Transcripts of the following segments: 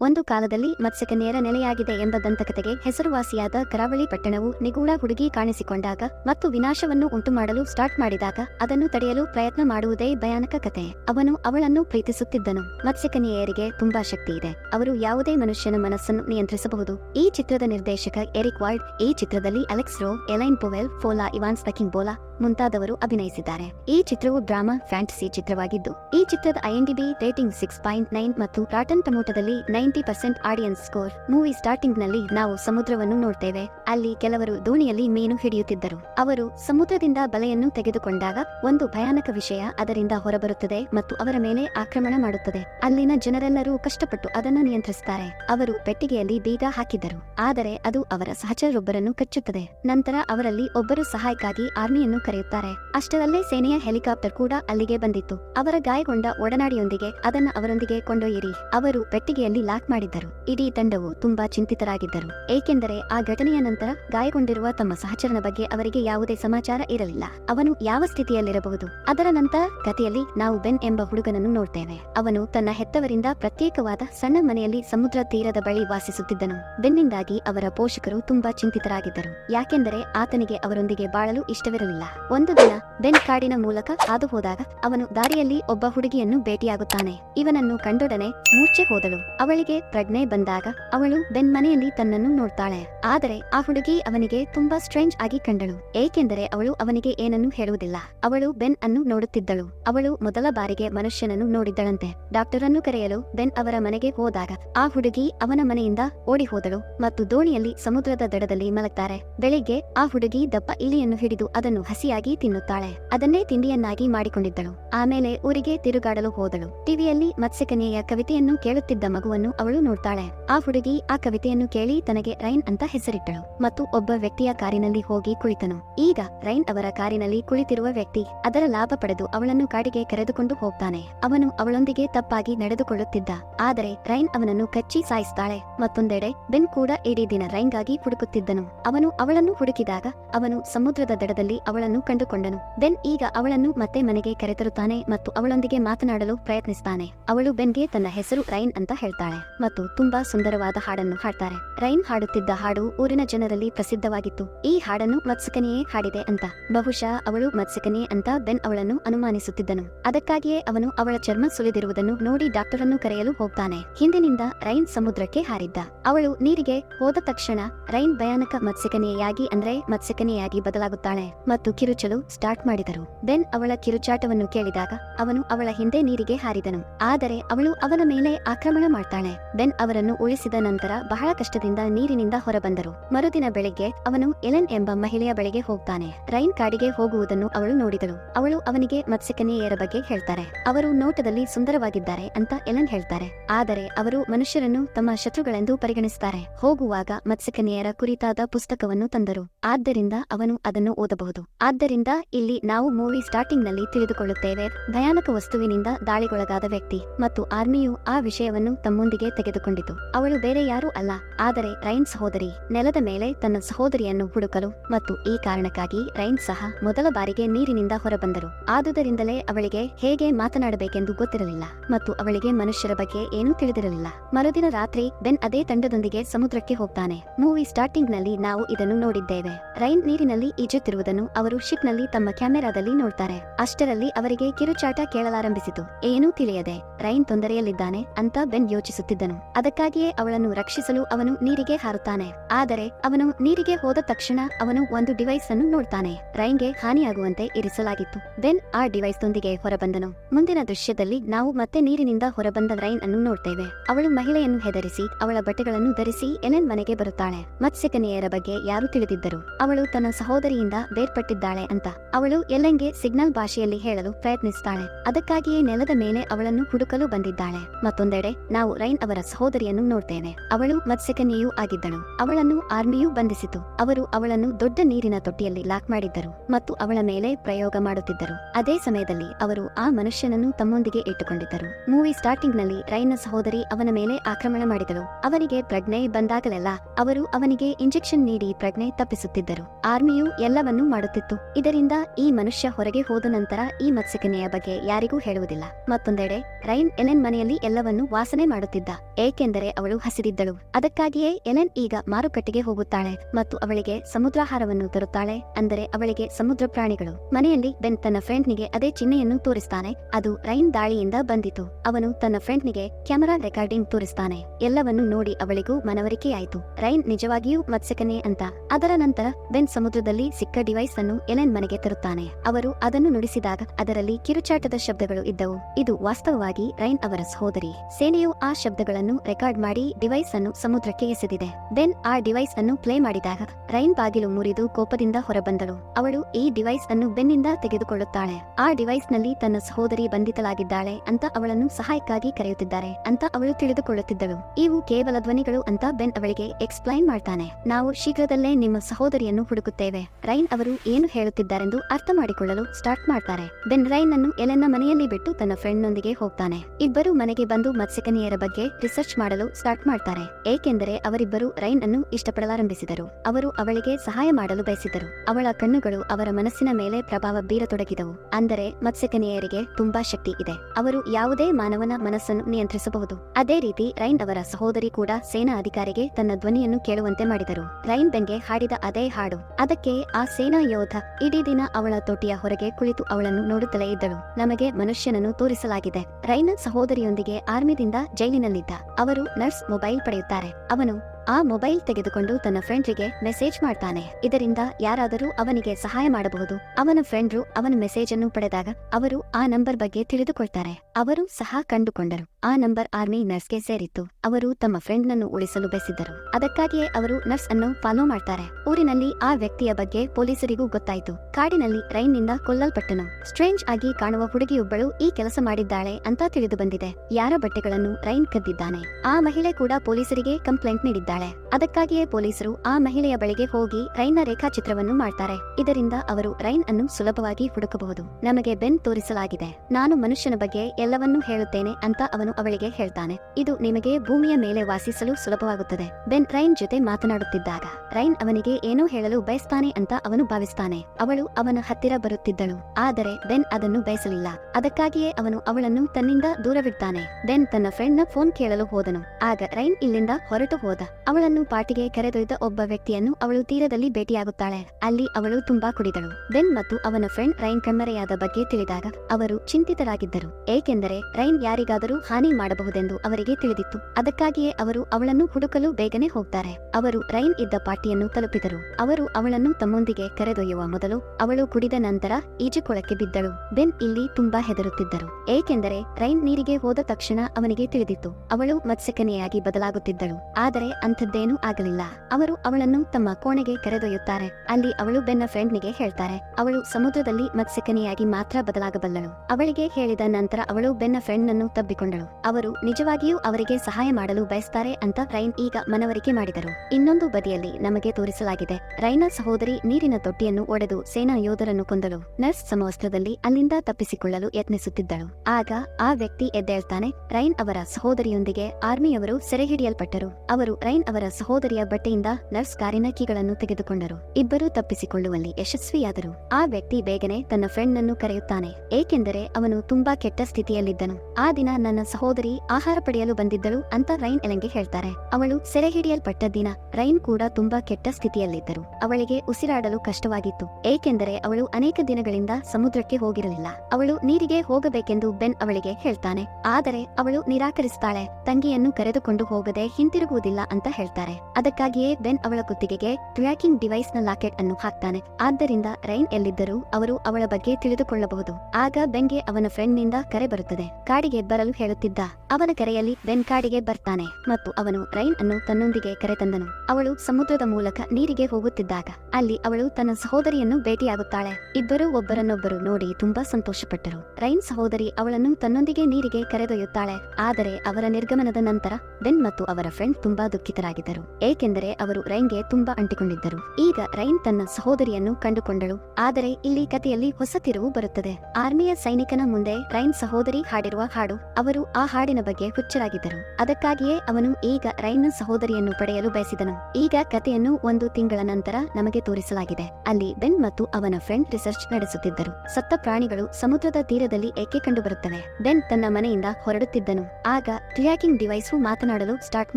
ಒಂದು ಕಾಲದಲ್ಲಿ ಮತ್ಸ್ಯಕನ್ಯರ ನೆಲೆಯಾಗಿದೆ ಎಂಬ ದಂತಕತೆಗೆ ಹೆಸರುವಾಸಿಯಾದ ಕರಾವಳಿ ಪಟ್ಟಣವು ನಿಗೂಢ ಹುಡುಗಿ ಕಾಣಿಸಿಕೊಂಡಾಗ ಮತ್ತು ವಿನಾಶವನ್ನು ಉಂಟುಮಾಡಲು ಸ್ಟಾರ್ಟ್ ಮಾಡಿದಾಗ ಅದನ್ನು ತಡೆಯಲು ಪ್ರಯತ್ನ ಮಾಡುವುದೇ ಭಯಾನಕ ಕತೆ. ಅವನು ಅವಳನ್ನು ಪ್ರೀತಿಸುತ್ತಿದ್ದನು. ಮತ್ಸ್ಯಕನ್ಯೆಯರಿಗೆ ತುಂಬಾ ಶಕ್ತಿ ಇದೆ. ಅವರು ಯಾವುದೇ ಮನುಷ್ಯನ ಮನಸ್ಸನ್ನು ನಿಯಂತ್ರಿಸಬಹುದು. ಈ ಚಿತ್ರದ ನಿರ್ದೇಶಕ ಎರಿಕ್ ವಾಲ್ಡ್, ಈ ಚಿತ್ರದಲ್ಲಿ Alex Roe, Elaine Powell, Fola Evans Akingbola ಮುಂತಾದವರು ಅಭಿನಯಿಸಿದ್ದಾರೆ. ಈ ಚಿತ್ರವು ಡ್ರಾಮಾ, ಫ್ಯಾಂಟಸಿ ಚಿತ್ರವಾಗಿದ್ದು, ಈ ಚಿತ್ರದ IMDb rating six point nine ಮತ್ತು rotten ಟಮೋಟದಲ್ಲಿ ninety percent audience score. Movie ಸ್ಟಾರ್ಟಿಂಗ್ನಲ್ಲಿ ನಾವು ಸಮುದ್ರವನ್ನು ನೋಡ್ತೇವೆ. ಅಲ್ಲಿ ಕೆಲವರು ದೋಣಿಯಲ್ಲಿ ಮೀನು ಹಿಡಿಯುತ್ತಿದ್ದರು. ಅವರು ಸಮುದ್ರದಿಂದ ಬಲೆಯನ್ನು ತೆಗೆದುಕೊಂಡಾಗ ಒಂದು ಭಯಾನಕ ವಿಷಯ ಅದರಿಂದ ಹೊರಬರುತ್ತದೆ ಮತ್ತು ಅವರ ಮೇಲೆ ಆಕ್ರಮಣ ಮಾಡುತ್ತದೆ. ಅಲ್ಲಿನ ಜನರೆಲ್ಲರೂ ಕಷ್ಟಪಟ್ಟು ಅದನ್ನು ನಿಯಂತ್ರಿಸುತ್ತಾರೆ. ಅವರು ಪೆಟ್ಟಿಗೆಯಲ್ಲಿ ಬೀಗ ಹಾಕಿದ್ದರು. ಆದರೆ ಅದು ಅವರ ಸಹಚರರೊಬ್ಬರನ್ನು ಕಚ್ಚುತ್ತದೆ. ನಂತರ ಅವರಲ್ಲಿ ಒಬ್ಬರು ಸಹಾಯಕ್ಕಾಗಿ ಆರ್ಮಿಯನ್ನು ಕರೆಯುತ್ತಾರೆ. ಅಷ್ಟರಲ್ಲೇ ಸೇನೆಯ ಹೆಲಿಕಾಪ್ಟರ್ ಕೂಡ ಅಲ್ಲಿಗೆ ಬಂದಿತ್ತು. ಅವರ ಗಾಯಗೊಂಡ ಒಡನಾಡಿಯೊಂದಿಗೆ ಅದನ್ನು ಅವರೊಂದಿಗೆ ಕೊಂಡೊಯ್ಯಿರಿ. ಅವರು ಪೆಟ್ಟಿಗೆಯಲ್ಲಿ ಲಾಕ್ ಮಾಡಿದ್ದರು. ಇಡೀ ತಂಡವು ತುಂಬಾ ಚಿಂತಿತರಾಗಿದ್ದರು. ಏಕೆಂದರೆ ಆ ಘಟನೆಯ ನಂತರ ಗಾಯಗೊಂಡಿರುವ ತಮ್ಮ ಸಹಚರನ ಬಗ್ಗೆ ಅವರಿಗೆ ಯಾವುದೇ ಸಮಾಚಾರ ಇರಲಿಲ್ಲ. ಅವನು ಯಾವ ಸ್ಥಿತಿಯಲ್ಲಿರಬಹುದು? ಅದರ ನಂತರ ಕಥೆಯಲ್ಲಿ ನಾವು ಬೆನ್ ಎಂಬ ಹುಡುಗನನ್ನು ನೋಡ್ತೇವೆ. ಅವನು ತನ್ನ ಹೆತ್ತವರಿಂದ ಪ್ರತ್ಯೇಕವಾದ ಸಣ್ಣ ಮನೆಯಲ್ಲಿ ಸಮುದ್ರ ತೀರದ ಬಳಿ ವಾಸಿಸುತ್ತಿದ್ದನು. ಬೆನ್ನಿಂದಾಗಿ ಅವರ ಪೋಷಕರು ತುಂಬಾ ಚಿಂತಿತರಾಗಿದ್ದರು. ಯಾಕೆಂದರೆ ಆತನಿಗೆ ಅವರೊಂದಿಗೆ ಬಾಳಲು ಇಷ್ಟವಿರಲಿಲ್ಲ. ಒಂದು ದಿನ ಬೆನ್ ಕಾಡಿನ ಮೂಲಕ ಹಾದು ಹೋದಾಗ ಅವನು ದಾರಿಯಲ್ಲಿ ಒಬ್ಬ ಹುಡುಗಿಯನ್ನು ಭೇಟಿಯಾಗುತ್ತಾನೆ. ಇವನನ್ನು ಕಂಡೊಡನೆ ಮೂರ್ಛೆ ಹೋದಳು. ಅವಳಿಗೆ ಪ್ರಜ್ಞೆ ಬಂದಾಗ ಅವಳು ಬೆನ್ ಮನೆಯಲ್ಲಿ ತನ್ನನ್ನು ನೋಡ್ತಾಳೆ. ಆದರೆ ಆ ಹುಡುಗಿ ಅವನಿಗೆ ತುಂಬಾ ಸ್ಟ್ರೇಂಜ್ ಆಗಿ ಕಂಡಳು. ಏಕೆಂದರೆ ಅವಳು ಅವನಿಗೆ ಏನನ್ನೂ ಹೇಳುವುದಿಲ್ಲ. ಅವಳು ಬೆನ್ ಅನ್ನು ನೋಡುತ್ತಿದ್ದಳು. ಅವಳು ಮೊದಲ ಬಾರಿಗೆ ಮನುಷ್ಯನನ್ನು ನೋಡಿದ್ದಳಂತೆ. ಡಾಕ್ಟರ್ ಅನ್ನು ಕರೆಯಲು ಬೆನ್ ಅವರ ಮನೆಗೆ ಹೋದಾಗ ಆ ಹುಡುಗಿ ಅವನ ಮನೆಯಿಂದ ಓಡಿ ಹೋದಳು ಮತ್ತು ದೋಣಿಯಲ್ಲಿ ಸಮುದ್ರದ ದಡದಲ್ಲಿ ಮಲಗ್ತಾರೆ. ಬೆಳಿಗ್ಗೆ ಆ ಹುಡುಗಿ ದಪ್ಪ ಇಲಿಯನ್ನು ಹಿಡಿದು ಅದನ್ನು ಹಸಿಯಾಗಿ ತಿನ್ನುತ್ತಾಳೆ. ಅದನ್ನೇ ತಿಂಡಿಯನ್ನಾಗಿ ಮಾಡಿಕೊಂಡಿದ್ದಳು. ಆಮೇಲೆ ಊರಿಗೆ ತಿರುಗಾಡಲು ಹೋದಳು. ಟಿವಿಯಲ್ಲಿ ಮತ್ಸ್ಯಕನ್ಯೆಯ ಕವಿತೆಯನ್ನು ಕೇಳುತ್ತಿದ್ದ ಮಗುವನ್ನು ಅವಳು ನೋಡ್ತಾಳೆ. ಆ ಹುಡುಗಿ ಆ ಕವಿತೆಯನ್ನು ಕೇಳಿ ತನಗೆ ರೈನ್ ಅಂತ ಹೆಸರಿಟ್ಟಳು ಮತ್ತು ಒಬ್ಬ ವ್ಯಕ್ತಿಯ ಕಾರಿನಲ್ಲಿ ಹೋಗಿ ಕುಳಿತನು. ಈಗ ರೈನ್ ಅವರ ಕಾರಿನಲ್ಲಿ ಕುಳಿತಿರುವ ವ್ಯಕ್ತಿ ಅದರ ಲಾಭ ಪಡೆದು ಅವಳನ್ನು ಕಾಡಿಗೆ ಕರೆದುಕೊಂಡು ಹೋಗ್ತಾನೆ. ಅವನು ಅವಳೊಂದಿಗೆ ತಪ್ಪಾಗಿ ನಡೆದುಕೊಳ್ಳುತ್ತಿದ್ದ. ಆದರೆ ರೈನ್ ಅವನನ್ನು ಕಚ್ಚಿ ಸಾಯಿಸ್ತಾಳೆ. ಮತ್ತೊಂದೆಡೆ ಬೆನ್ ಕೂಡ ಇಡೀ ದಿನ ರೈನ್ಗಾಗಿ ಹುಡುಕುತ್ತಿದ್ದನು. ಅವನು ಅವಳನ್ನು ಹುಡುಕಿದಾಗ ಅವನು ಸಮುದ್ರದ ದಡದಲ್ಲಿ ಅವಳನ್ನು ಕಂಡುಕೊಂಡನು. ಬೆನ್ ಈಗ ಅವಳನ್ನು ಮತ್ತೆ ಮನೆಗೆ ಕರೆತರುತ್ತಾನೆ ಮತ್ತು ಅವಳೊಂದಿಗೆ ಮಾತನಾಡಲು ಪ್ರಯತ್ನಿಸ್ತಾನೆ. ಅವಳು ಬೆನ್ಗೆ ತನ್ನ ಹೆಸರು ರೈನ್ ಅಂತ ಹೇಳ್ತಾಳೆ. ಮತ್ತು ತುಂಬಾ ಸುಂದರವಾದ ಹಾಡನ್ನು ಹಾಡ್ತಾರೆ. ರೈನ್ ಹಾಡುತ್ತಿದ್ದ ಹಾಡು ಊರಿನ ಜನರಲ್ಲಿ ಪ್ರಸಿದ್ಧವಾಗಿತ್ತು. ಈ ಹಾಡನ್ನು ಮತ್ಸಕನೆಯೇ ಹಾಡಿದೆ ಅಂತ. ಬಹುಶಃ ಅವಳು ಮತ್ಸಕನೆ ಅಂತ ಬೆನ್ ಅವಳನ್ನು ಅನುಮಾನಿಸುತ್ತಿದ್ದನು. ಅದಕ್ಕಾಗಿಯೇ ಅವನು ಅವಳ ಚರ್ಮ ಸುಲಿದಿರುವುದನ್ನು ನೋಡಿ ಡಾಕ್ಟರ್ ಅನ್ನು ಕರೆಯಲು ಹೋಗ್ತಾನೆ. ಹಿಂದಿನಿಂದ ರೈನ್ ಸಮುದ್ರಕ್ಕೆ ಹಾರಿದ್ದ. ಅವಳು ನೀರಿಗೆ ಹೋದ ತಕ್ಷಣ ರೈನ್ ಭಯಾನಕ ಮತ್ಸ್ಯಕನೆಯಾಗಿ ಅಂದ್ರೆ ಮತ್ಸಕನೆಯಾಗಿ ಬದಲಾಗುತ್ತಾಳೆ ಮತ್ತು ಕಿರುಚಲು ಸ್ಟಾರ್ಟ್ ಮಾಡಿದರು. ಬೆನ್ ಅವಳ ಕಿರುಚಾಟವನ್ನು ಕೇಳಿದಾಗ ಅವನು ಅವಳ ಹಿಂದೆ ನೀರಿಗೆ ಹಾರಿದನು. ಆದರೆ ಅವಳು ಅವನ ಮೇಲೆ ಆಕ್ರಮಣ ಮಾಡ್ತಾಳೆ. ಬೆನ್ ಅವರನ್ನು ಉಳಿಸಿದ ನಂತರ ಬಹಳ ಕಷ್ಟದಿಂದ ನೀರಿನಿಂದ ಹೊರಬಂದರು. ಮರುದಿನ ಬೆಳಿಗ್ಗೆ ಅವನು ಎಲೆನ್ ಎಂಬ ಮಹಿಳೆಯ ಬಳಿಗೆ ಹೋಗ್ತಾನೆ. ರೈನ್ ಕಾಡಿಗೆ ಹೋಗುವುದನ್ನು ಅವಳು ನೋಡಿದಳು. ಅವಳು ಅವನಿಗೆ ಮತ್ಸ್ಯಕನ್ಯೆಯರ ಬಗ್ಗೆ ಹೇಳ್ತಾರೆ. ಅವರು ನೋಟದಲ್ಲಿ ಸುಂದರವಾಗಿದ್ದಾರೆ ಅಂತ ಎಲೆನ್ ಹೇಳ್ತಾರೆ. ಆದರೆ ಅವರು ಮನುಷ್ಯರನ್ನು ತಮ್ಮ ಶತ್ರುಗಳೆಂದು ಪರಿಗಣಿಸುತ್ತಾರೆ ಹೋಗುವಾಗ ಮತ್ಸ್ಯಕನ್ಯೆಯರ ಕುರಿತಾದ ಪುಸ್ತಕವನ್ನು ತಂದರು. ಆದ್ದರಿಂದ ಅವನು ಅದನ್ನು ಓದಬಹುದು. ಆದ್ದರಿಂದ ಇಲ್ಲಿ ನಾವು ಮೂವಿ ಸ್ಟಾರ್ಟಿಂಗ್ನಲ್ಲಿ ತಿಳಿದುಕೊಳ್ಳುತ್ತೇವೆ, ಭಯಾನಕ ವಸ್ತುವಿನಿಂದ ದಾಳಿಗೊಳಗಾದ ವ್ಯಕ್ತಿ ಮತ್ತು ಆರ್ಮಿಯು ಆ ವಿಷಯವನ್ನು ತಮ್ಮೊಂದಿಗೆ ತೆಗೆದುಕೊಂಡಿತು. ಅವಳು ಬೇರೆ ಯಾರೂ ಅಲ್ಲ. ಆದರೆ ರೈನ್ ಸಹೋದರಿ ನೆಲದ ಮೇಲೆ ತನ್ನ ಸಹೋದರಿಯನ್ನು ಹುಡುಕಲು ಮತ್ತು ಈ ಕಾರಣಕ್ಕಾಗಿ ರೈನ್ ಸಹ ಮೊದಲ ಬಾರಿಗೆ ನೀರಿನಿಂದ ಹೊರಬಂದರು. ಆದುದರಿಂದಲೇ ಅವಳಿಗೆ ಹೇಗೆ ಮಾತನಾಡಬೇಕೆಂದು ಗೊತ್ತಿರಲಿಲ್ಲ ಮತ್ತು ಅವಳಿಗೆ ಮನುಷ್ಯರ ಬಗ್ಗೆ ಏನೂ ತಿಳಿದಿರಲಿಲ್ಲ. ಮರುದಿನ ರಾತ್ರಿ ಬೆನ್ ಅದೇ ತಂಡದೊಂದಿಗೆ ಸಮುದ್ರಕ್ಕೆ ಹೋಗ್ತಾನೆ. ಮೂವಿ ಸ್ಟಾರ್ಟಿಂಗ್ನಲ್ಲಿ ನಾವು ಇದನ್ನು ನೋಡಿದ್ದೇವೆ. ರೈನ್ ನೀರಿನಲ್ಲಿ ಈಜುತ್ತಿರುವುದನ್ನು ಅವರು ಶಿಪ್ನಲ್ಲಿ ತಮ್ಮ ಕ್ಯಾಮೆರಾದಲ್ಲಿ ನೋಡ್ತಾರೆ. ಅಷ್ಟರಲ್ಲಿ ಅವರಿಗೆ ಕಿರುಚಾಟ ಕೇಳಲಾರಂಭಿಸಿತು. ಏನೂ ತಿಳಿಯದೆ ರೈನ್ ತೊಂದರೆಯಲ್ಲಿದ್ದಾನೆ ಅಂತ ಬೆನ್ ಯೋಚಿಸುತ್ತಿದ್ದನು. ಅದಕ್ಕಾಗಿಯೇ ಅವಳನ್ನು ರಕ್ಷಿಸಲು ಅವನು ನೀರಿಗೆ ಹಾರುತ್ತಾನೆ. ಆದರೆ ಅವನು ನೀರಿಗೆ ಹೋದ ತಕ್ಷಣ ಅವನು ಒಂದು ಡಿವೈಸ್ ಅನ್ನು ನೋಡ್ತಾನೆ. ರೈನ್ಗೆ ಹಾನಿಯಾಗುವಂತೆ ಇರಿಸಲಾಗಿತ್ತು. ದೆನ್ ಆ ಡಿವೈಸ್ ದೊಂದಿಗೆ ಹೊರಬಂದನು. ಮುಂದಿನ ದೃಶ್ಯದಲ್ಲಿ ನಾವು ಮತ್ತೆ ನೀರಿನಿಂದ ಹೊರಬಂದ ರೈನ್ ಅನ್ನು ನೋಡ್ತೇವೆ. ಅವಳು ಮಹಿಳೆಯನ್ನು ಹೆದರಿಸಿ, ಅವಳ ಬಟ್ಟೆಗಳನ್ನು ಧರಿಸಿ ಎಲೆನ್ ಮನೆಗೆ ಬರುತ್ತಾಳೆ. ಮತ್ಸ್ಯಕನ್ಯೆಯರ ಬಗ್ಗೆ ಯಾರು ತಿಳಿದಿದ್ದರು? ಅವಳು ತನ್ನ ಸಹೋದರಿಯಿಂದ ಬೇರ್ಪಟ್ಟಿದ್ದಾಳೆ ಅಂತ. ಅವಳು ಎಲ್ಲೆಂಗೆ ಸಿಗ್ನಲ್ ಭಾಷೆಯಲ್ಲಿ ಹೇಳಲು ಪ್ರಯತ್ನಿಸುತ್ತಾಳೆ ಅದಕ್ಕಾಗಿಯೇ ನೆಲದ ಮೇಲೆ ಅವಳನ್ನು ಹುಡುಕಲು ಬಂದಿದ್ದಾಳೆ. ಮತ್ತೊಂದೆಡೆ ನಾವು ರೈನ್ ಅವರ ಸಹೋದರಿಯನ್ನು ನೋಡ್ತೇವೆ. ಅವಳು ಮತ್ಸ್ಯಕನ್ಯೆಯೂ ಆಗಿದ್ದಳು. ಅವಳನ್ನು ಆರ್ಮಿಯೂ ಬಂಧಿಸಿತು. ಅವರು ಅವಳನ್ನು ದೊಡ್ಡ ನೀರಿನ ತೊಟ್ಟಿಯಲ್ಲಿ ಲಾಕ್ ಮಾಡಿದ್ದರು ಮತ್ತು ಅವಳ ಮೇಲೆ ಪ್ರಯೋಗ ಮಾಡುತ್ತಿದ್ದರು. ಅದೇ ಸಮಯದಲ್ಲಿ ಅವರು ಆ ಮನುಷ್ಯನನ್ನು ತಮ್ಮೊಂದಿಗೆ ಇಟ್ಟುಕೊಂಡಿದ್ದರು. ಮೂವಿ ಸ್ಟಾರ್ಟಿಂಗ್ನಲ್ಲಿ ರೈನ ಸಹೋದರಿ ಅವನ ಮೇಲೆ ಆಕ್ರಮಣ ಮಾಡಿದಳು. ಅವನಿಗೆ ಪ್ರಜ್ಞೆ ಬಂದಾಗಲೆಲ್ಲ ಅವರು ಅವನಿಗೆ ಇಂಜೆಕ್ಷನ್ ನೀಡಿ ಪ್ರಜ್ಞೆ ತಪ್ಪಿಸುತ್ತಿದ್ದರು. ಆರ್ಮಿಯು ಎಲ್ಲವನ್ನೂ ಮಾಡುತ್ತಿತ್ತು. ಇದರಿಂದ ಈ ಮನುಷ್ಯ ಹೊರಗೆ ಹೋದ ನಂತರ ಈ ಮತ್ಸ್ಯಕನ್ಯೆಯ ಬಗ್ಗೆ ಯಾರಿಗೂ ಹೇಳುವುದಿಲ್ಲ. ಮತ್ತೊಂದೆಡೆ ರೈನ್ ಎಲೆನ್ ಮನೆಯಲ್ಲಿ ಎಲ್ಲವನ್ನೂ ವಾಸನೆ ಮಾಡುತ್ತಿದ್ದ, ಏಕೆಂದರೆ ಅವಳು ಹಸಿದಿದ್ದಳು. ಅದಕ್ಕಾಗಿಯೇ ಎಲೆನ್ ಈಗ ಮಾರುಕಟ್ಟೆಗೆ ಹೋಗುತ್ತಾಳೆ ಮತ್ತು ಅವಳಿಗೆ ಸಮುದ್ರಾಹಾರವನ್ನು ತರುತ್ತಾಳೆ ಅಂದರೆ ಅವಳಿಗೆ ಸಮುದ್ರ ಪ್ರಾಣಿಗಳು ಮನೆಯಲ್ಲಿ ಬೆನ್ ತನ್ನ ಫ್ರೆಂಡ್ನಿಗೆ ಅದೇ ಚಿಹ್ನೆಯನ್ನು ತೋರಿಸ್ತಾನೆ. ಅದು ರೈನ್ ದಾಳಿಯಿಂದ ಬಂದಿತು. ಅವನು ತನ್ನ ಫ್ರೆಂಡ್ನಿಗೆ ಕ್ಯಾಮೆರಾ ರೆಕಾರ್ಡಿಂಗ್ ತೋರಿಸ್ತಾನೆ. ಎಲ್ಲವನ್ನು ನೋಡಿ ಅವಳಿಗೂ ಮನವರಿಕೆಯಾಯಿತು. ರೈನ್ ನಿಜವಾಗಿಯೂ ಮತ್ಸ್ಯಕನೇ ಅಂತ. ಅದರ ನಂತರ ಬೆನ್ ಸಮುದ್ರದಲ್ಲಿ ಸಿಕ್ಕ ಡಿವೈಸ್ ಅನ್ನು ಎಲೆನ್ ಮನೆಗೆ ತರುತ್ತಾನೆ. ಅವರು ಅದನ್ನು ನುಡಿಸಿದಾಗ ಅದರಲ್ಲಿ ಕಿರುಚಾಟದ ಶಬ್ದಗಳು ಇದ್ದವು. ಇದು ವಾಸ್ತವವಾಗಿ ರೈನ್ ಅವರ ಸಹೋದರಿ. ಸೇನೆಯು ಆ ಶಬ್ದಗಳನ್ನು ರೆಕಾರ್ಡ್ ಮಾಡಿ ಡಿವೈಸ್ ಅನ್ನು ಸಮುದ್ರಕ್ಕೆ ಎಸೆದಿದೆ ಬೆನ್ ಆ ಡಿವೈಸ್ ಅನ್ನು ಪ್ಲೇ ಮಾಡಿದಾಗ ರೈನ್ ಬಾಗಿಲು ಮುರಿದು ಕೋಪದಿಂದ ಹೊರಬಂದಳು. ಅವಳು ಈ ಡಿವೈಸ್ ಅನ್ನು ಬೆನ್ನಿಂದ ತೆಗೆದುಕೊಳ್ಳುತ್ತಾಳೆ. ಆ ಡಿವೈಸ್ನಲ್ಲಿ ತನ್ನ ಸಹೋದರಿ ಬಂಧಿತಳಾಗಿದ್ದಾಳೆ ಅಂತ ಅವಳನ್ನು ಸಹಾಯಕ್ಕಾಗಿ ಕರೆಯುತ್ತಿದ್ದಾರೆ ಅಂತ ಅವಳು ತಿಳಿದುಕೊಳ್ಳುತ್ತಿದ್ದಳು. ಇವು ಕೇವಲ ಧ್ವನಿಗಳು ಅಂತ ಬೆನ್ ಅವಳಿಗೆ ಎಕ್ಸ್ಪ್ಲೈನ್ ಮಾಡ್ತಾನೆ. ನಾವು ಶೀಘ್ರದಲ್ಲೇ ನಿಮ್ಮ ಸಹೋದರಿಯನ್ನು ಹುಡುಕುತ್ತೇವೆ. ರೈನ್ ಅವರು ಏನು ಹೇಳುತ್ತಿದ್ದಾರೆಂದು ಅರ್ಥ ಮಾಡಿಕೊಳ್ಳಲು ಸ್ಟಾರ್ಟ್ ಮಾಡ್ತಾರೆ. ಬೆನ್ ರೈನ್ ಅನ್ನು ಎಲೆನ್ನ ಮನೆಯಲ್ಲಿ ಬಿಟ್ಟು ತನ್ನ ಫ್ರೆಂಡ್ ನೊಂದಿಗೆ ಹೋಗ್ತಾನೆ. ಇಬ್ಬರು ಮನೆಗೆ ಬಂದು ಮತ್ಸ್ಯಕನಿಯರ ಬಗ್ಗೆ ರಿಸರ್ಚ್ ಮಾಡಲು ಸ್ಟಾರ್ಟ್ ಮಾಡ್ತಾರೆ. ಏಕೆಂದರೆ ಅವರಿಬ್ಬರು ರೈನ್ ಅನ್ನು ಇಷ್ಟಪಡಲಾರಂಭಿಸಿದರು. ಅವರು ಅವಳಿಗೆ ಸಹಾಯ ಮಾಡಲು ಬಯಸಿದರು ಅವಳ ಕಣ್ಣುಗಳು ಅವರ ಮನಸ್ಸಿನ ಮೇಲೆ ಪ್ರಭಾವ ಬೀರತೊಡಗಿದವು. ಅಂದರೆ ಮತ್ಸ್ಯಕನ್ಯೆಯರಿಗೆ ತುಂಬಾ ಶಕ್ತಿ ಇದೆ. ಅವರು ಯಾವುದೇ ಮಾನವನ ಮನಸ್ಸನ್ನು ನಿಯಂತ್ರಿಸಬಹುದು. ಅದೇ ರೀತಿ ರೈನ್ ಅವರ ಸಹೋದರಿ ಕೂಡ ಸೇನಾ ಅಧಿಕಾರಿಗೆ ತನ್ನ ಧ್ವನಿಯನ್ನು ಕೇಳುವಂತೆ ಮಾಡಿದರು. ರೈನ್ ಬೆಂಗೆ ಹಾಡಿದ ಅದೇ ಹಾಡು. ಅದಕ್ಕೆ ಆ ಸೇನಾ ಯೋಧ ಇಡೀ ದಿನ ಅವಳ ತೊಟ್ಟಿಯ ಹೊರಗೆ ಕುಳಿತು ಅವಳನ್ನು ನೋಡುತ್ತಲೇ ಇದ್ದಳು. ನಮಗೆ ಮನುಷ್ಯನನ್ನು ತೋರಿಸಲಾಗಿದೆ. ರೈನ್ ಸಹೋದರಿಯೊಂದಿಗೆ ಆರ್ಮಿದಿಂದ ಜೈಲಿನಲ್ಲಿದ್ದ. ಅವರು ನರ್ಸ್ ಮೊಬೈಲ್ ಪಡೆಯುತ್ತಾರೆ. ಅವನು ಆ ಮೊಬೈಲ್ ತೆಗೆದುಕೊಂಡು ತನ್ನ ಫ್ರೆಂಡ್ರಿಗೆ ಮೆಸೇಜ್ ಮಾಡ್ತಾನೆ. ಇದರಿಂದ ಯಾರಾದರೂ ಅವನಿಗೆ ಸಹಾಯ ಮಾಡಬಹುದು. ಅವನ ಫ್ರೆಂಡ್ರು ಅವನ ಮೆಸೇಜ್ ಅನ್ನು ಪಡೆದಾಗ ಅವರು ಆ ನಂಬರ್ ಬಗ್ಗೆ ತಿಳಿದುಕೊಳ್ತಾರೆ. ಅವರು ಸಹ ಕಂಡುಕೊಂಡರು. ಆ ನಂಬರ್ ಆರ್ಮಿ ನರ್ಸ್ಗೆ ಸೇರಿತ್ತು. ಅವರು ತಮ್ಮ ಫ್ರೆಂಡ್ ನನ್ನು ಉಳಿಸಲು ಬಯಸಿದ್ದರು. ಅದಕ್ಕಾಗಿಯೇ ಅವರು ನರ್ಸ್ ಅನ್ನು ಫಾಲೋ ಮಾಡ್ತಾರೆ. ಊರಿನಲ್ಲಿ ಆ ವ್ಯಕ್ತಿಯ ಬಗ್ಗೆ ಪೊಲೀಸರಿಗೂ ಗೊತ್ತಾಯಿತು. ಕಾಡಿನಲ್ಲಿ ರೈನ್ನಿಂದ ಕೊಲ್ಲಲ್ಪಟ್ಟನು. ಸ್ಟ್ರೇಂಜ್ ಆಗಿ ಕಾಣುವ ಹುಡುಗಿಯೊಬ್ಬಳು ಈ ಕೆಲಸ ಮಾಡಿದ್ದಾಳೆ ಅಂತ ತಿಳಿದು ಬಂದಿದೆ ಯಾರ ಬಟ್ಟೆಗಳನ್ನು ರೈನ್ ಕದ್ದಿದ್ದಾನೆ? ಆ ಮಹಿಳೆ ಕೂಡ ಪೊಲೀಸರಿಗೆ ಕಂಪ್ಲೇಂಟ್ ನೀಡಿದ್ದಾಳೆ. ಅದಕ್ಕಾಗಿಯೇ ಪೊಲೀಸರು ಆ ಮಹಿಳೆಯ ಬಳಿಗೆ ಹೋಗಿ ರೈನ್ನ ರೇಖಾಚಿತ್ರವನ್ನು ಮಾಡ್ತಾರೆ. ಇದರಿಂದ ಅವರು ರೈನ್ ಅನ್ನು ಸುಲಭವಾಗಿ ಹುಡುಕಬಹುದು. ನಮಗೆ ಬೆನ್ ತೋರಿಸಲಾಗಿದೆ. ನಾನು ಮನುಷ್ಯನ ಬಗ್ಗೆ ಎಲ್ಲವನ್ನೂ ಹೇಳುತ್ತೇನೆ ಅಂತ ಅವನು ಅವಳಿಗೆ ಹೇಳ್ತಾನೆ. ಇದು ನಿಮಗೆ ಭೂಮಿಯ ಮೇಲೆ ವಾಸಿಸಲು ಸುಲಭವಾಗುತ್ತದೆ. ಬೆನ್ ರೈನ್ ಜೊತೆ ಮಾತನಾಡುತ್ತಿದ್ದಾಗ, ರೈನ್ ಅವನಿಗೆ ಏನೋ ಹೇಳಲು ಬಯಸ್ತಾನೆ ಅಂತ ಅವನು ಭಾವಿಸ್ತಾನೆ. ಅವಳು ಅವನ ಹತ್ತಿರ ಬರುತ್ತಿದ್ದಳು. ಆದರೆ ಬೆನ್ ಅದನ್ನು ಬಯಸಲಿಲ್ಲ. ಅದಕ್ಕಾಗಿಯೇ ಅವನು ಅವಳನ್ನು ತನ್ನಿಂದ ದೂರವಿಡ್ತಾನೆ. ಬೆನ್ ತನ್ನ ಫ್ರೆಂಡ್ನ ಫೋನ್ ಕೇಳಲು ಹೋದನು. ಆಗ ರೈನ್ ಇಲ್ಲಿಂದ ಹೊರಟು ಹೋದ. ಅವಳನ್ನು ಪಾರ್ಟಿಗೆ ಕರೆದೊಯ್ದ ಒಬ್ಬ ವ್ಯಕ್ತಿಯನ್ನು ಅವಳು ತೀರದಲ್ಲಿ ಭೇಟಿಯಾಗುತ್ತಾಳೆ. ಅಲ್ಲಿ ಅವಳು ತುಂಬಾ ಕುಡಿದಳು. ಬೆನ್ ಮತ್ತು ಅವನ ಫ್ರೆಂಡ್ ರೈನ್ ಕಣ್ಮರೆಯಾದ ಬಗ್ಗೆ ತಿಳಿದಾಗ ಅವರು ಚಿಂತಿತರಾಗಿದ್ದರು. ಏಕೆಂದರೆ ರೈನ್ ಯಾರಿಗಾದರೂ ಹಾನಿ ಮಾಡಬಹುದೆಂದು ಅವರಿಗೆ ತಿಳಿದಿತ್ತು. ಅದಕ್ಕಾಗಿಯೇ ಅವರು ಅವಳನ್ನು ಹುಡುಕಲು ಬೇಗನೆ ಹೋಗ್ತಾರೆ. ಅವರು ರೈನ್ ಇದ್ದ ಪಾರ್ಟಿಯನ್ನು ತಲುಪಿದರು. ಅವರು ಅವಳನ್ನು ತಮ್ಮೊಂದಿಗೆ ಕರೆದೊಯ್ಯುವ ಮೊದಲು ಅವಳು ಕುಡಿದ ನಂತರ ಈಜುಕೊಳಕ್ಕೆ ಬಿದ್ದಳು. ಬೆನ್ ಇಲ್ಲಿ ತುಂಬಾ ಹೆದರುತ್ತಿದ್ದರು. ಏಕೆಂದರೆ ರೈನ್ ನೀರಿಗೆ ಹೋದ ತಕ್ಷಣ ಅವನಿಗೆ ತಿಳಿದಿತ್ತು. ಅವಳು ಮತ್ಸ್ಯಕನೆಯಾಗಿ ಬದಲಾಗುತ್ತಿದ್ದಳು. ಆದರೆ ಅಂಥದ್ದೇನೂ ಆಗಲಿಲ್ಲ. ಅವರು ಅವಳನ್ನು ತಮ್ಮ ಕೋಣೆಗೆ ಕರೆದೊಯ್ಯುತ್ತಾರೆ. ಅಲ್ಲಿ ಅವಳು ಬೆನ್ನ ಫ್ರೆಂಡ್ನಿಗೆ ಹೇಳ್ತಾರೆ. ಅವಳು ಸಮುದ್ರದಲ್ಲಿ ಮತ್ಸ್ಯಕನೆಯಾಗಿ ಮಾತ್ರ ಬದಲಾಗಬಲ್ಲಳು. ಅವಳಿಗೆ ಹೇಳಿದ ನಂತರ ಅವಳು ಬೆನ್ನ ಫ್ರೆಂಡ್ ನನ್ನು ತಬ್ಬಿಕೊಂಡಳು. ಅವರು ನಿಜವಾಗಿಯೂ ಅವರಿಗೆ ಸಹಾಯ ಮಾಡಲು ಬಯಸ್ತಾರೆ ಅಂತ ರೈನ್ ಈಗ ಮನವರಿಕೆ ಮಾಡಿದರು. ಇನ್ನೊಂದು ಬದಿಯಲ್ಲಿ ನಮಗೆ ತೋರಿಸಲಾಗಿದೆ. ರೈನ ಸಹೋದರಿ ನೀರಿನ ತೊಟ್ಟಿಯನ್ನು ಒಡೆದು ಸೇನಾ ಯೋಧರನ್ನು ಕೊಂದಳು. ನರ್ಸ್ ಸಮವಸ್ತ್ರದಲ್ಲಿ ಅಲ್ಲಿಂದ ತಪ್ಪಿಸಿಕೊಳ್ಳಲು ಯತ್ನಿಸುತ್ತಿದ್ದಳು. ಆಗ ಆ ವ್ಯಕ್ತಿ ಎದ್ದೇಳ್ತಾನೆ. ರೈನ್ ಅವರ ಸಹೋದರಿಯೊಂದಿಗೆ ಆರ್ಮಿಯವರು ಸೆರೆಹಿಡಿಯಲ್ಪಟ್ಟರು. ಅವರು ರೈನ್ ಅವರ ಸಹೋದರಿಯ ಬಟ್ಟೆಯಿಂದ ನರ್ಸ್ ಕಾರಿನ ಕೀಗಳನ್ನು ತೆಗೆದುಕೊಂಡರು. ಇಬ್ಬರು ತಪ್ಪಿಸಿಕೊಳ್ಳುವಲ್ಲಿ ಯಶಸ್ವಿಯಾದರು. ಆ ವ್ಯಕ್ತಿ ಬೇಗನೆ ತನ್ನ ಫ್ರೆಂಡ್ ನನ್ನು ಕರೆಯುತ್ತಾನೆ. ಏಕೆಂದರೆ ಅವನು ತುಂಬಾ ಕೆಟ್ಟ ಸ್ಥಿತಿಯಲ್ಲಿದ್ದನು ಆ ದಿನ ನನ್ನ ಸಹೋದರಿ ಆಹಾರ ಪಡೆಯಲು ಬಂದಿದ್ದಳು ಅಂತ ರೈನ್ ಎಲೆಂಗೆ ಹೇಳ್ತಾರೆ. ಅವಳು ಸೆರೆ ಹಿಡಿಯಲ್ಪಟ್ಟ ದಿನ ರೈನ್ ಕೂಡ ತುಂಬಾ ಕೆಟ್ಟ ಸ್ಥಿತಿಯಲ್ಲಿದ್ದರು. ಅವಳಿಗೆ ಉಸಿರಾಡಲು ಕಷ್ಟವಾಗಿತ್ತು. ಏಕೆಂದರೆ ಅವಳು ಅನೇಕ ದಿನಗಳಿಂದ ಸಮುದ್ರಕ್ಕೆ ಹೋಗಿರಲಿಲ್ಲ. ಅವಳು ನೀರಿಗೆ ಹೋಗಬೇಕೆಂದು ಬೆನ್ ಅವಳಿಗೆ ಹೇಳ್ತಾನೆ. ಆದರೆ ಅವಳು ನಿರಾಕರಿಸ್ತಾಳೆ. ತಂಗಿಯನ್ನು ಕರೆದುಕೊಂಡು ಹೋಗದೆ ಹಿಂತಿರುಗುವುದಿಲ್ಲ ಅಂತ ಹೇಳ್ತಾರೆ. ಅದಕ್ಕಾಗಿಯೇ ಬೆನ್ ಅವಳ ಕುತ್ತಿಗೆಗೆ ಟ್ರ್ಯಾಕಿಂಗ್ ಡಿವೈಸ್ನ ಲಾಕೆಟ್ ಅನ್ನು ಹಾಕ್ತಾನೆ. ಆದ್ದರಿಂದ ರೈನ್ ಎಲ್ಲಿದ್ದರೂ ಅವರು ಅವಳ ಬಗ್ಗೆ ತಿಳಿದುಕೊಳ್ಳಬಹುದು. ಆಗ ಬೆನ್ಗೆ ಅವನ ಫ್ರೆಂಡ್ನಿಂದ ಕರೆ ಬರುತ್ತದೆ. ಕಾಡಿಗೆ ಬರಲು ಹೇಳುತ್ತಿದ್ದ ಅವನ ಕರೆಯಲ್ಲಿ ಬೆನ್ ಕಾಡಿಗೆ ಬರ್ತಾನೆ ಮತ್ತು ಅವನು ರೈನ್ ಅನ್ನು ತನ್ನೊಂದಿಗೆ ಕರೆತಂದನು. ಅವಳು ಸಮುದ್ರದ ಮೂಲಕ ನೀರಿಗೆ ಹೋಗುತ್ತಿದ್ದಾಗ ಅಲ್ಲಿ ಅವಳು ತನ್ನ ಸಹೋದರಿಯನ್ನು ಭೇಟಿಯಾಗುತ್ತಾಳೆ. ಇಬ್ಬರೂ ಒಬ್ಬರನ್ನೊಬ್ಬರು ನೋಡಿ ತುಂಬಾ ಸಂತೋಷಪಟ್ಟರು. ರೈನ್ ಸಹೋದರಿ ಅವಳನ್ನು ತನ್ನೊಂದಿಗೆ ನೀರಿಗೆ ಕರೆದೊಯ್ಯುತ್ತಾಳೆ. ಆದರೆ ಅವರ ನಿರ್ಗಮನದ ನಂತರ ಬೆನ್ ಮತ್ತು ಅವರ ಫ್ರೆಂಡ್ ತುಂಬಾ ದುಃಖಿತರಾಗಿದ್ದರು. ಏಕೆಂದರೆ ಅವರು ರೈನ್ಗೆ ತುಂಬಾ ಅಂಟಿಕೊಂಡಿದ್ದರು. ಈಗ ರೈನ್ ತನ್ನ ಸಹೋದರಿಯನ್ನು ಕಂಡುಕೊಂಡಳು. ಆದರೆ ಇಲ್ಲಿ ಕಥೆಯಲ್ಲಿ ಹೊಸ ತಿರುವು ಬರುತ್ತದೆ. ಆರ್ಮಿಯ ಸೈನಿಕನ ಮುಂದೆ ರೈನ್ ಸಹೋದರಿ ಹಾಡಿರುವ ಹಾಡು. ಅವರು ಆ ಹಾಡಿನ ಬಗ್ಗೆ ಹುಚ್ಚರಾಗಿದ್ದರು. ಅದಕ್ಕಾಗಿಯೇ ಅವನು ಈಗ ರೈನ್ ಸಹೋದರಿಯನ್ನು ಪಡೆಯಲು ಬಯಸಿದನು. ಈಗ ಕಥೆಯನ್ನು ಒಂದು ತಿಂಗಳ ನಂತರ ನಮಗೆ ತೋರಿಸಲಾಗಿದೆ. ಅಲ್ಲಿ ಬೆನ್ ಮತ್ತು ಅವನ ಫ್ರೆಂಡ್ ರಿಸರ್ಚ್ ನಡೆಸುತ್ತಿದ್ದರು. ಸತ್ತ ಪ್ರಾಣಿಗಳು ಸಮುದ್ರದ ತೀರದಲ್ಲಿ ಏಕೆ ಕಂಡುಬರುತ್ತವೆ? ಬೆನ್ ತನ್ನ ಮನೆಯಿಂದ ಹೊರಡುತ್ತಿದ್ದನು. ಆಗ ಟ್ರ್ಯಾಕಿಂಗ್ ಡಿವೈಸ್ ಮಾತನಾಡಲು ಸ್ಟಾರ್ಟ್